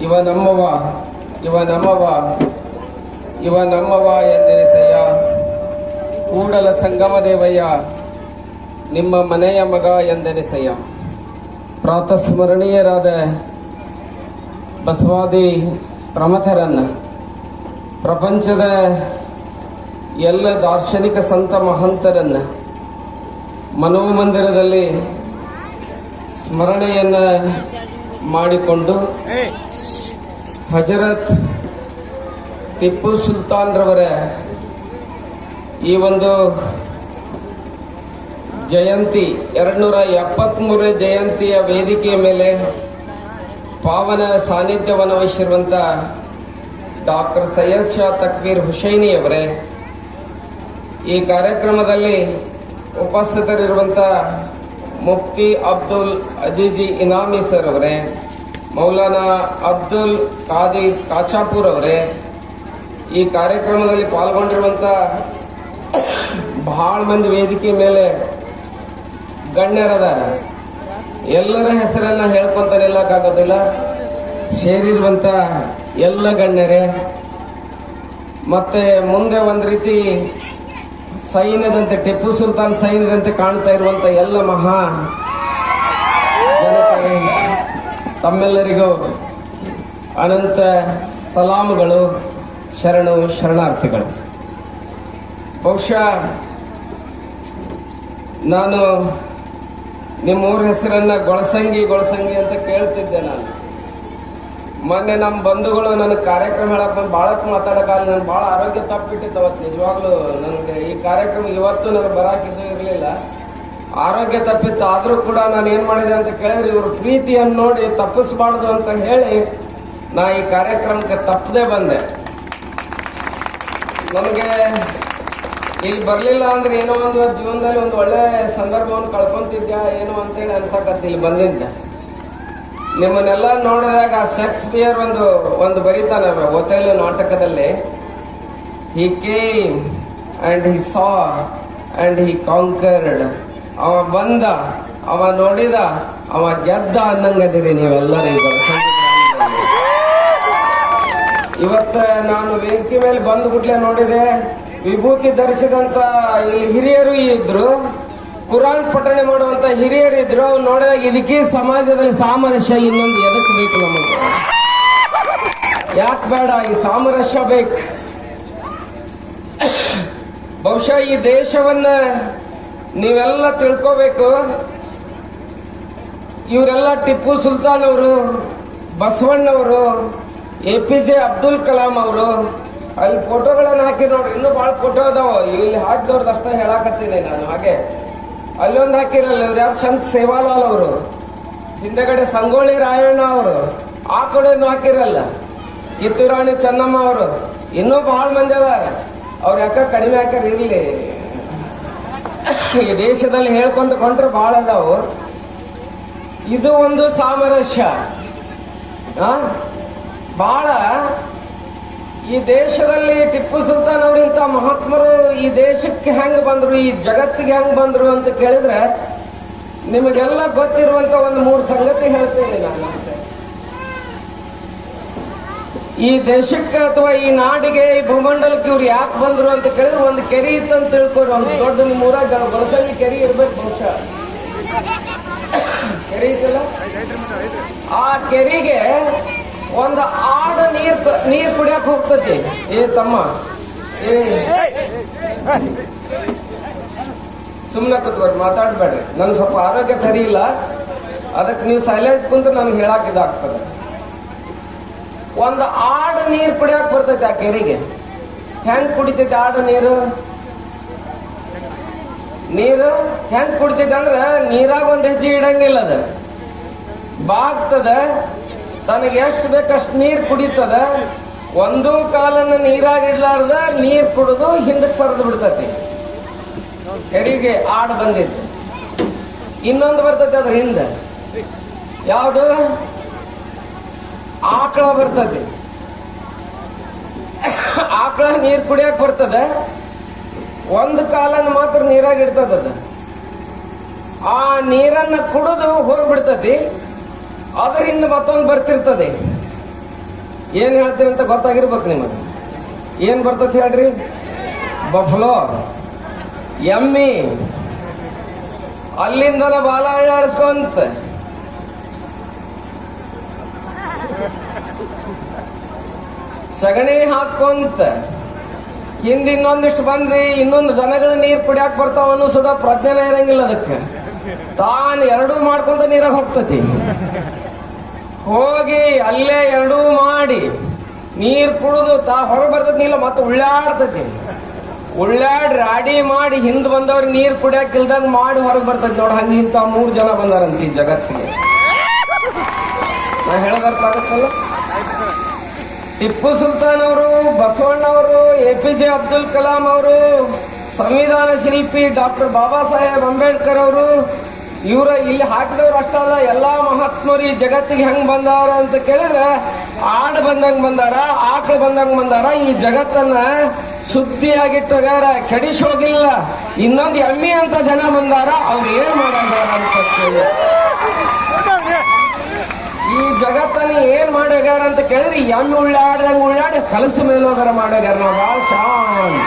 ಇವ ನಮ್ಮವ ಇವ ನಮ್ಮವ ಇವ ನಮ್ಮವ ಎಂದೆನಿಸಯ್ಯ. ಕೂಡಲ ಸಂಗಮ ದೇವಯ್ಯ, ನಿಮ್ಮ ಮನೆಯ ಮಗ ಎಂದೆನಿಸಯ್ಯ. ಪ್ರಾತಸ್ಮರಣೀಯರಾದ ಬಸವಾದಿ ಪ್ರಮಥರನ್ನ, ಪ್ರಪಂಚದ ಎಲ್ಲ ದಾರ್ಶನಿಕ ಸಂತ ಮಹಂತರನ್ನ ಮನೋಮಂದಿರದಲ್ಲಿ ಸ್ಮರಣೆಯನ್ನ ಮಾಡಿಕೊಂಡು ಹಜರತ್ ಟಿಪ್ಪು ಸುಲ್ತಾನ್ ರವರ ಈ ಒಂದು ಜಯಂತಿ ಎರಡ್ನೂರ ಎಪ್ಪತ್ಮೂರನೇ ಜಯಂತಿಯ ವೇದಿಕೆಯ ಮೇಲೆ ಪಾವನ ಸಾನ್ನಿಧ್ಯವನ್ನು ವಹಿಸಿರುವಂಥ ಡಾಕ್ಟರ್ ಸೈಯದ್ ಶಾ ತಕ್ಬೀರ್ ಹುಸೈನಿ ಅವರೇ ಈ ಕಾರ್ಯಕ್ರಮದಲ್ಲಿ ಉಪಸ್ಥಿತರಿರುವಂತ ಮುಫ್ತಿ ಅಬ್ದುಲ್ ಅಜೀಜಿ ಇನಾಮಿ ಸರ್ ಅವರೇ, ಮೌಲಾನಾ ಅಬ್ದುಲ್ ಖಾದಿ ಕಾಚಾಪುರ್ ಅವರೇ, ಈ ಕಾರ್ಯಕ್ರಮದಲ್ಲಿ ಪಾಲ್ಗೊಂಡಿರುವಂತ ಬಹಳ ಮಂದಿ ವೇದಿಕೆ ಮೇಲೆ ಗಣ್ಯರದಾರ ಎಲ್ಲರ ಹೆಸರನ್ನ ಹೇಳ್ಕೊಂತ ನಿಲ್ಲಕ್ಕಾಗೋದಿಲ್ಲ ಸೇರಿರುವಂತ ಎಲ್ಲ ಗಣ್ಯರೇ, ಮತ್ತೆ ಮುಂದೆ ಒಂದು ರೀತಿ ಸೈನ್ಯದಂತೆ, ಟಿಪ್ಪು ಸುಲ್ತಾನ್ ಸೈನ್ಯದಂತೆ ಕಾಣ್ತಾ ಇರುವಂತ ಎಲ್ಲ ಮಹಾ ಜನತೆ, ತಮ್ಮೆಲ್ಲರಿಗೂ ಅನಂತ ಸಲಾಮುಗಳು, ಶರಣು ಶರಣಾರ್ಥಿಗಳು. ಬಹುಶಃ ನಾನು ನಿಮ್ಮೂರ ಹೆಸರನ್ನ ಗೊಳಸಂಗಿ ಗೊಳಸಂಗಿ ಅಂತ ಕೇಳ್ತಿದ್ದೆ ನಾನು. ಮೊನ್ನೆ ನಮ್ಮ ಬಂಧುಗಳು ನನಗೆ ಕಾರ್ಯಕ್ರಮ ಹೇಳಕ್ ಬಂದು ಭಾಳಷ್ಟು ಮಾತಾಡೋಕ್ಕಾಗಲ್ಲ ನಾನು ಭಾಳ ಆರೋಗ್ಯ ತಪ್ಪಿಟ್ಟಿತ್ತು ಅವತ್ತು, ನಿಜವಾಗ್ಲೂ ನನಗೆ ಈ ಕಾರ್ಯಕ್ರಮ ಇವತ್ತು ನನಗೆ ಬರಾಕಿದ್ದು ಇರಲಿಲ್ಲ. ಆರೋಗ್ಯ ತಪ್ಪಿತ್ತು, ಆದರೂ ಕೂಡ ನಾನು ಏನು ಮಾಡಿದೆ ಅಂತ ಕೇಳಿದ್ರೆ ಇವ್ರ ಪ್ರೀತಿಯನ್ನು ನೋಡಿ ತಪ್ಪಿಸ್ಬಾರ್ದು ಅಂತ ಹೇಳಿ ನಾ ಈ ಕಾರ್ಯಕ್ರಮಕ್ಕೆ ತಪ್ಪದೆ ಬಂದೆ. ನನಗೆ ಇಲ್ಲಿ ಬರಲಿಲ್ಲ ಅಂದ್ರೆ ಏನೋ ಒಂದು ಜೀವನದಲ್ಲಿ ಒಂದು ಒಳ್ಳೆ ಸಂದರ್ಭವನ್ನು ಕಳ್ಕೊಂತಿದ್ಯಾ, ಏನು ಅಂತೇಳಿ ಅನ್ಸಕತ್ತೆ ಇಲ್ಲಿ ಬಂದಿದ್ದೆ. ನಿಮ್ಮನ್ನೆಲ್ಲ ನೋಡಿದಾಗ ಶೇಕ್ಸ್ಪಿಯರ್ ಒಂದು ಒಂದು ಬರೀತಾನೆ ಒಥೆಲ್ ನಾಟಕದಲ್ಲಿ. He came and he saw and he conquered ಅವ ಬಂದ, ಅವ ನೋಡಿದ, ಅವ ಗೆದ್ದ ಅನ್ನಂಗದಿರಿ ನೀವೆಲ್ಲರೂ ಈಗ ಇವತ್ತ ನಾನು ವೇದಿಕೆ ಮೇಲೆ ಬಂದು ನೋಡಿದೆ, ವಿಭೂತಿ ಧರಿಸಿದಂತ ಇಲ್ಲಿ ಹಿರಿಯರು ಇದ್ರು. ಕುರಾನ್ ಪಠಣೆ ಮಾಡುವಂತ ಹಿರಿಯರಿದ್ರು ಅವ್ರು ನೋಡಿದಾಗ ಇದಕ್ಕೆ ಸಮಾಜದಲ್ಲಿ ಸಾಮರಸ್ಯ ಇನ್ನೊಂದು ಎದಕ್ಕೆ ಬೇಕು ನಮಗೆ? ಯಾಕೆ ಬೇಡ, ಈ ಸಾಮರಸ್ಯ ಬೇಕು? ಬಹುಶಃ ಈ ದೇಶವನ್ನ ನೀವೆಲ್ಲ ತಿಳ್ಕೋಬೇಕು. ಇವರೆಲ್ಲ ಟಿಪ್ಪು ಸುಲ್ತಾನ್ ಅವರು ಬಸವಣ್ಣವರು A P J Abdul Kalam ಅವರು, ಅಲ್ಲಿ ಫೋಟೋಗಳನ್ನು ಹಾಕಿ ನೋಡ್ರಿ, ಇನ್ನೂ ಭಾಳ ಫೋಟೋ ಅದಾವ. ಇಲ್ಲಿ ಹಾಕಿದವ್ರದ್ದು ಅಷ್ಟೇ ಹೇಳಾಕತ್ತೀನಿ ನಾನು, ಹಾಗೆ. ಅಲ್ಲೊಂದು ಹಾಕಿರಲ್ಲ ಇವ್ರು, ಯಾರು ಶಂಕ್ ಸೇವಾಲಾಲ್ ಅವರು? ಹಿಂದೆಗಡೆ ಸಂಗೊಳ್ಳಿ ರಾಯಣ್ಣ ಅವರು. ಆ ಕಡೆನೂ ಹಾಕಿರಲ್ಲ. ಕಿತ್ತೂರಾಣಿ ಚೆನ್ನಮ್ಮ ಅವರು. ಇನ್ನೂ ಬಹಳ ಮಂದಿ ಅದಾರ. ಅವ್ರು ಯಾಕ ಕಡಿಮೆ ಹಾಕ್ಯಾರ ಇರಲಿ. ಈ ದೇಶದಲ್ಲಿ ಹೇಳ್ಕೊಂಡು ಕೊಂಡ್ರೆ ಬಹಳ ಅದಾವು. ಇದು ಒಂದು ಸಾಮರಸ್ಯ? ಬಹಳ ಈ ದೇಶದಲ್ಲಿ ಟಿಪ್ಪು ಸುಲ್ತಾನ್ ಅವರಿಂತ ಮಹಾತ್ಮರು ಈ ದೇಶಕ್ಕೆ ಹೆಂಗ್ ಬಂದ್ರು, ಈ ಜಗತ್ತಿಗೆ ಹೆಂಗ್ ಬಂದ್ರು ಅಂತ ಕೇಳಿದ್ರೆ, ನಿಮಗೆಲ್ಲ ಗೊತ್ತಿರುವಂತ ಒಂದು ಮೂರು ಸಂಗತಿ ಹೇಳ್ತೇನೆ ನಾನು ಈ ದೇಶಕ್ಕೆ ಅಥವಾ ಈ ನಾಡಿಗೆ ಈ ಭೂಮಂಡಲಕ್ಕೆ ಇವ್ರು ಯಾಕೆ ಬಂದ್ರು ಅಂತ ಕೇಳಿದ್ರೆ ಒಂದು ಕೆರೆ ಇತ್ತು ಅಂತ ತಿಳ್ಕೊರಿ, ಒಂದು ದೊಡ್ಡ ಮೂರಾಗ ಬಳಸಂಗಿ ಕೆರೆ ಇರ್ಬೇಕು ಬಹುಶಃ. ಕೆರೆ ಇತ್ತಲ್ಲ? ಆ ಕೆರೆಗೆ ಒಂದು ಆಡು ನೀರ್ ನೀರ್ ಕುಡಿಯಕ್ ಹೋಗ್ತತಿ, ಏ ತಮ್ಮ. ಸುಮ್ಮನೆ ಕೂತ್ಕೋರಿ ಮಾತಾಡ್ಬೇಡ್ರಿ. ನನ್ ಸ್ವಲ್ಪ ಆರೋಗ್ಯ ಸರಿ ಇಲ್ಲ. ಅದಕ್ಕೆ ನೀವು ಸೈಲೆಂಟ್ ಕುಂತು ನನಗೆ ಹೇಳಕ್ ಇದಾಗ್ತದೆ. ಒಂದು ಆಡ ನೀರ್ ಕುಡಿಯಕ್ಕೆ ಬರ್ತೈತೆ ಆ ಕೆರೆಗೆ. ಹೆಂಗ್ ಕುಡಿತೈತೆ ಆಡ ನೀರು? ನೀರು ಹೆಂಗ್ ಕುಡಿತೈತೆ ಅಂದ್ರೆ ನೀರಾಗ ಒಂದ್ ಹೆಜ್ಜೆ ಇಡಂಗಿಲ್ಲ ಅದ. ಬಾಗ್ತದ. ತನಗೆ ಎಷ್ಟು ಬೇಕಷ್ಟು ನೀರು ಕುಡಿತದ. ಒಂದು ಕಾಲನ್ನು ನೀರಾಗಿಡ್ಲಾರ್ದ ನೀರ್ ಕುಡಿದು ಹಿಂದಕ್ಕೆ ಸರಿದು ಬಿಡ್ತತಿ. ಕೆರಿಗೆ ಆಡ್ ಬಂದಿತ್ತು ಇನ್ನೊಂದು ಬರ್ತತಿ ಅದ್ರ ಹಿಂದೆ. ಯಾವುದು? ಆಕಳ ಬರ್ತತಿ. ಆಕಳ ನೀರ್ ಕುಡಿಯಕ್ ಬರ್ತದೆ. ಒಂದು ಕಾಲನ್ನು ಮಾತ್ರ ನೀರಾಗಿ ಇಡ್ತದ. ಆ ನೀರನ್ನ ಕುಡಿದು ಹೋಗ್ಬಿಡ್ತತಿ. ಅದರಿಂದ ಮತ್ತೊಂದು ಬರ್ತಿರ್ತದೆ. ಏನ್ ಹೇಳ್ತೀನಿ ಅಂತ ಗೊತ್ತಾಗಿರ್ಬೇಕು ನಿಮಗೆ. ಏನು ಬರ್ತೈತಿ ಹೇಳ್ರಿ? ಬಫ್ಲೋ. ಎಮ್ಮಿ. ಅಲ್ಲಿಂದನ ಬಾಲ ಅಳ್ಳಾಡಿಸ್ಕೊಂತ ಸಗಣಿ ಹಾಕೊಂತ ಹಿಂದ ಇನ್ನೊಂದಿಷ್ಟು ಬಂದ್ರಿ, ಇನ್ನೊಂದು ದನಗಳ ನೀರು ಕುಡಿಯಾಕ್ ಬರ್ತಾವ ಅನ್ನೋ ಸದಾ ಪ್ರಜ್ಞೆನೇ ಇರಂಗಿಲ್ಲ ಅದಕ್ಕೆ. ತಾನು ಎರಡೂ ಮಾಡ್ಕೊಂತ ನೀರಾಗ ಹೋಗ್ತತಿ. ಹೋಗಿ ಅಲ್ಲೇ ಎರಡೂ ಮಾಡಿ, ನೀರ್ ಕುಡಿದು ತಾ ಹೊರಗೆ ಬರ್ತೈತಿ ನೀಲ, ಮತ್ತೆ ಉಳ್ಳಾಡ್ತತಿ. ಉಳ್ಳಾಡ್ ಅಡಿ ಮಾಡಿ ಹಿಂದ್ ಬಂದವ್ರಿಗೆ ನೀರ್ ಕುಡಿಯಾಕ ಇಲ್ದಂಗ್ ಮಾಡಿ ಹೊರಗೆ ಬರ್ತೈತಿ ನೋಡಿ, ಹಂಗ ಇಂತ ಮೂರ್ ಜನ ಬಂದಾರಂತ ಈ ಜಗತ್ತಿಗೆ. ನಾ ಹೇಳದರ್ಥ ಟಿಪ್ಪು ಸುಲ್ತಾನ್ ಅವರು ಬಸವಣ್ಣವರು A P J Abdul Kalam ಅವರು, ಸಂವಿಧಾನ ಶಿಲ್ಪಿ ಡಾಕ್ಟರ್ ಬಾಬಾ ಸಾಹೇಬ್ ಅಂಬೇಡ್ಕರ್ ಅವರು ಇವರ ಇಲ್ಲಿ ಹಾಕಿದವ್ರು ಅಷ್ಟಲ್ಲ ಎಲ್ಲಾ ಮಹಾತ್ಮರಿ ಜಗತ್ತಿಗೆ ಹೆಂಗ್ ಬಂದಾರ ಅಂತ ಕೇಳಿದ್ರೆ, ಆಡ್ ಬಂದಂಗ್ ಬಂದಾರ, ಆಕಳು ಬಂದಂಗ್ ಬಂದಾರ, ಈ ಜಗತ್ತನ್ನ ಶುದ್ಧಿಯಾಗಿಟ್ಟೋಗ್ಯಾರ ಕೆಡಿಸ್ ಹೋಗಿಲ್ಲ ಇನ್ನೊಂದು ಎಮ್ಮಿ ಅಂತ ಜನ ಬಂದಾರ, ಅವ್ರು ಏನ್ ಮಾಡಂಗಾರ ಅಂತ ಈ ಜಗತ್ತನ್ನ ಏನ್ ಮಾಡ್ಯಾರ ಅಂತ ಕೇಳಿದ್ರೆ, ಎಣ್ಣು ಉಳ್ಳಾಡ್ದಂಗ್ ಉಳ್ಳಾಡಿ ಕಲಸು ಮೇಲೆ ಹೋಗಾರ ಮಾಡ್ಯಾರ ನಾವು ಶಾಂತ್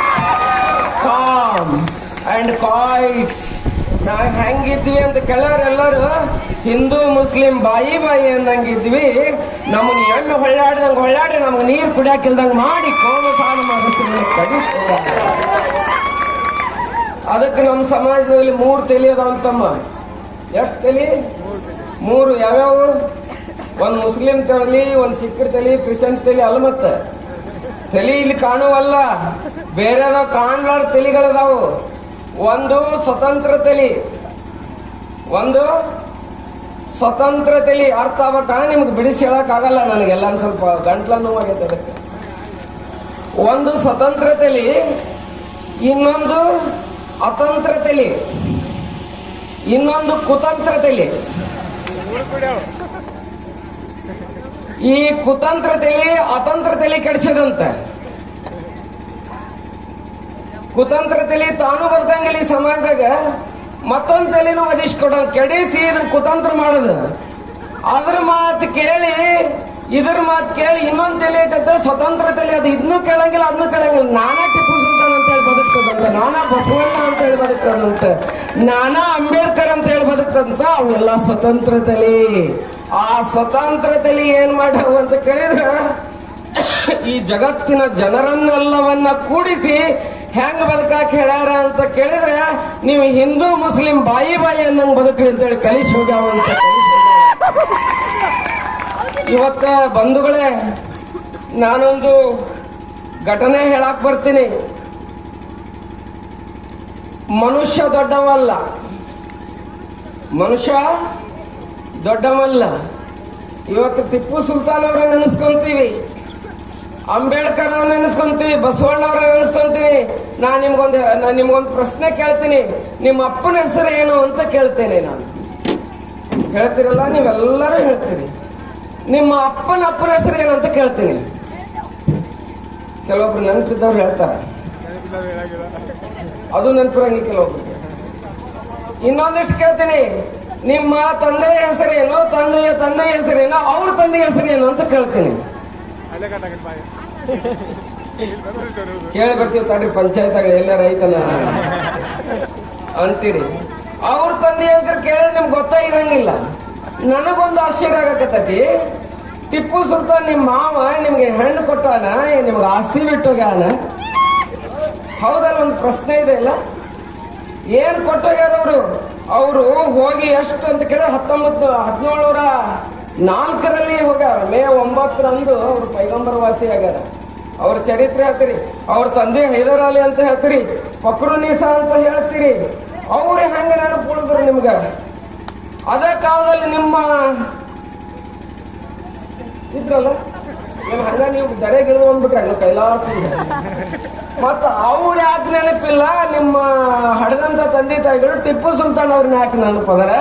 ಕಾಮ್ ಅಂಡ್ ಕಾಯ್ಟ್ ನಾವ್ ಹೆಂಗಿದ್ವಿ ಅಂತ ಕೇಳೋರು ಎಲ್ಲರೂ ಹಿಂದೂ, ಮುಸ್ಲಿಂ ಬಾಯಿ ಬಾಯಿ ಅಂದಂಗಿದ್ವಿ. ನಮ್ಮನ್ನ ಎಣ್ಣೆ ಹೊಳ್ಳಾಡ್ದಂಗ್ ಹೊಳ್ಳಾಡಿ ನಮ್ಗೆ ನೀರು ಕುಡಿಯಾಕಿಲ್ದಂಗ್ ಮಾಡಿ ಕೋಮ ಸಾಲ ಮಾಡಿಸ್ ಅದಕ್ಕೆ ನಮ್ಮ ಸಮಾಜದಲ್ಲಿ ಮೂರು ತಲೆ ಅದಾವಂತಮ್ಮ ಎಷ್ಟು ತಲೆ? ಮೂರು ಯಾವ್ಯಾವ? ಒಂದ್ ಮುಸ್ಲಿಂ ತಲಿ, ಒಂದ್ ಸಿಖ್ ತಲಿ, ಕ್ರಿಶ್ಚಿಯನ್ ತಲಿ ಅಲ್ಲ ಮತ್ತ. ತಲಿ ಇಲ್ಲಿ ಕಾಣುವಲ್ಲ. ಬೇರೆ ಕಾಣ್ಲಾರ ತಲಿಗಳದಾವು. ಒಂದು ಸ್ವತಂತ್ರ ತಲಿ ಒಂದು ಸ್ವತಂತ್ರ ತಲಿ ಅರ್ಥ ಆಗ್ಬೇಕ ನಿಮ್ಗೆ ಬಿಡಿಸಿ ಹೇಳಕ್ ಆಗಲ್ಲ ನನಗೆಲ್ಲ ಸ್ವಲ್ಪ ಗಂಟ್ಲ ನೋವಾಗೈತೆ ಅದಕ್ಕೆ. ಒಂದು ಸ್ವತಂತ್ರ ತಲಿ ಇನ್ನೊಂದು ಅತಂತ್ರ ತಲಿ ಇನ್ನೊಂದು ಕುತಂತ್ರ ತಲಿ ಈ ಕುತಂತ್ರ ತಲಿ ಅತಂತ್ರ ತಲಿ ಕೆಡಿಸದಂತ. ಕುತಂತ್ರ ತಲೆ ತಾನು ಬದುಕಂಗಿಲ್ಲ ಈ ಸಮಾಜದಾಗ. ಮತ್ತೊಂದು ತಲೆನೂ ಒದಿಸ್ಕೊಡೋದು ಕೆಡಿಸಿ ಇದನ್ನ ಕುತಂತ್ರ ಮಾಡೋದು. ಅದ್ರ ಮಾತು ಕೇಳಿ, ಇದ್ರ ಮಾತು ಕೇಳಿ ಇನ್ನೊಂದು ತಲೆ ಐತಂತೆ ಸ್ವತಂತ್ರ ತಲೆ ಅದು ಇದನ್ನು ಕೇಳಂಗಿಲ್ಲ ಅದನ್ನು ಕೇಳಂಗಿಲ್ಲ. ನಾನಾ ಟಿಪ್ಪು ಸುಲ್ತಾನ್ ಅಂತ ಹೇಳಿ ಬದುಕ್ತದಂತ, ನಾನಾ ಬಸವಣ್ಣ ಅಂತ ಹೇಳಿ ಬದುಕ್ತದಂತ, ನಾನಾ ಅಂಬೇಡ್ಕರ್ ಅಂತ ಹೇಳಿ ಬದುಕ್ತಂತ ಅವೆಲ್ಲ ಸ್ವತಂತ್ರ ತಲೆ ಆ ಸ್ವತಂತ್ರ ತಲೆ ಏನ್ ಮಾಡವು ಅಂತ ಕೇಳಿದ್ರೆ, ಈ ಜಗತ್ತಿನ ಜನರನ್ನೆಲ್ಲವನ್ನ ಕೂಡಿಸಿ ಹೆಂಗ್ ಬದುಕಾಕ್ ಹೇಳ್ಯಾರ ಅಂತ ಕೇಳಿದ್ರೆ, ನೀವು ಹಿಂದೂ, ಮುಸ್ಲಿಂ ಬಾಯಿ ಬಾಯಿ ಅನ್ನಂಗ್ ಬದುಕ್ರಿ ಅಂತ ಹೇಳಿ ಕಲಿಸಿ ಹೋಗ್ಯಾವ ಅಂತ. ಇವತ್ತ ಬಂಧುಗಳೇ, ನಾನೊಂದು ಘಟನೆ ಹೇಳಕ್ ಬರ್ತೀನಿ. ಮನುಷ್ಯ ದೊಡ್ಡವಲ್ಲ. ಮನುಷ್ಯ ದೊಡ್ಡವಲ್ಲ. ಇವತ್ತು ಟಿಪ್ಪು ಸುಲ್ತಾನ್ ಅವರ ನೆನೆಸ್ಕೊಂತೀವಿ. ಅಂಬೇಡ್ಕರ್ ಅವ್ರ ಬಸವಣ್ಣ ಅವ್ರ ನೆನೆಸ್ಕೊಂತೀವಿ ನಾ ನಿಮ್ಗೊಂದು ನಿಮ್ಗೊಂದು ಪ್ರಶ್ನೆ ಕೇಳ್ತೀನಿ. ನಿಮ್ಮ ಅಪ್ಪನ ಹೆಸರು ಏನು ಅಂತ ಕೇಳ್ತೇನೆ ನಾನು. ಹೇಳ್ತೀರಲ್ಲ, ನೀವೆಲ್ಲರೂ ಹೇಳ್ತೀರಿ. ನಿಮ್ಮ ಅಪ್ಪನ ಅಪ್ಪನ ಹೆಸರು ಏನು ಅಂತ ಕೇಳ್ತೀನಿ. ಕೆಲವೊಬ್ರು ನೆನಪಿದ್ದವ್ರು ಹೇಳ್ತಾರೆ. ಅದು ನೆನಪಿರಂಗಿ ಕೆಲವೊಬ್ರಿಗೆ ಇನ್ನೊಂದಿಷ್ಟು ಕೇಳ್ತೀನಿ. ನಿಮ್ಮ ತಂದೆಯ ಹೆಸರೇನು, ತಂದೆಯ ತಂದೆಯ ಹೆಸರೇನು, ಅವ್ರ ತಂದೆಯ ಹೆಸರೇನು ಅಂತ ಕೇಳ್ತೀನಿ. ಕೇಳಿ ಬರ್ತೀವಿ ತಡ್ರಿ ಪಂಚಾಯತ್ ಎಲ್ಲ ರೈತನ ಅಂತೀರಿ. ಅವ್ರ ತಂದೆ ಅಂತ ಕೇಳಿದ್ರೆ ನಿಮ್ಗೆ ಗೊತ್ತಾಗಿರಂಗಿಲ್ಲ ನನಗೊಂದು ಆಶ್ಚರ್ಯ ಆಗಕತ್ತೈತಿ. ಟಿಪ್ಪು ಸುಲ್ತಾನ್ ನಿಮ್ಮ ಮಾವ ನಿಮ್ಗೆ ಹೆಣ್ಣು ಕೊಟ್ಟಾನ ನಿಮ್ಗೆ ಆಸ್ತಿ ಬಿಟ್ಟೋಗ್ಯಾನ? ಹೌದಲ್ಲ, ಒಂದು ಪ್ರಶ್ನೆ ಇದೆ ಇಲ್ಲ ಏನ್ ಕೊಟ್ಟೋಗ್ಯಾರ ಅವರು ಹೋಗಿ ಎಷ್ಟು ಅಂತ ಕೇಳಿದ್ರೆ ಹತ್ತೊಂಬತ್ತು, ಹದಿನೇಳನೂರ ನಾಲ್ಕರಲ್ಲಿ ಹೋಗ್ಯಾರ. ಮೇ ಒಂಬತ್ತರಂದು ಅವರು ಪೈಗಂಬರ ವಾಸಿ ಆಗ್ಯಾರ ಅವ್ರ ಚರಿತ್ರೆ ಹೇಳ್ತೀರಿ, ಅವ್ರ ತಂದೆ ಹೈದರ್ ಅಲಿ ಅಂತ ಹೇಳ್ತೀರಿ, ಫಕ್ರು ನೀಸಾ ಅಂತ ಹೇಳ್ತೀರಿ, ಅವ್ರು ಹೆಂಗ ನೆನಪು ಉಳಿದ್ರು ನಿಮ್ಗ. ಅದೇ ಕಾಲದಲ್ಲಿ ನಿಮ್ಮ ಇದ್ರಲ್ಲ ಏನ್ ಹಂಗ ನೀವು ದರೆಗೆ ಬಂದ್ಬಿಟ್ರೆ ಕೈಲಾಸ ಮತ್ತ ಅವ್ರ ಯಾಕೆ ನೆನಪಿಲ್ಲ, ನಿಮ್ಮ ಹಡದಂತ ತಂದೆ ತಾಯಿಗಳು ಟಿಪ್ಪು ಸುಲ್ತಾನ್ ಅವ್ರನ್ನ ಯಾಕೆ ನೆನಪದಾರ,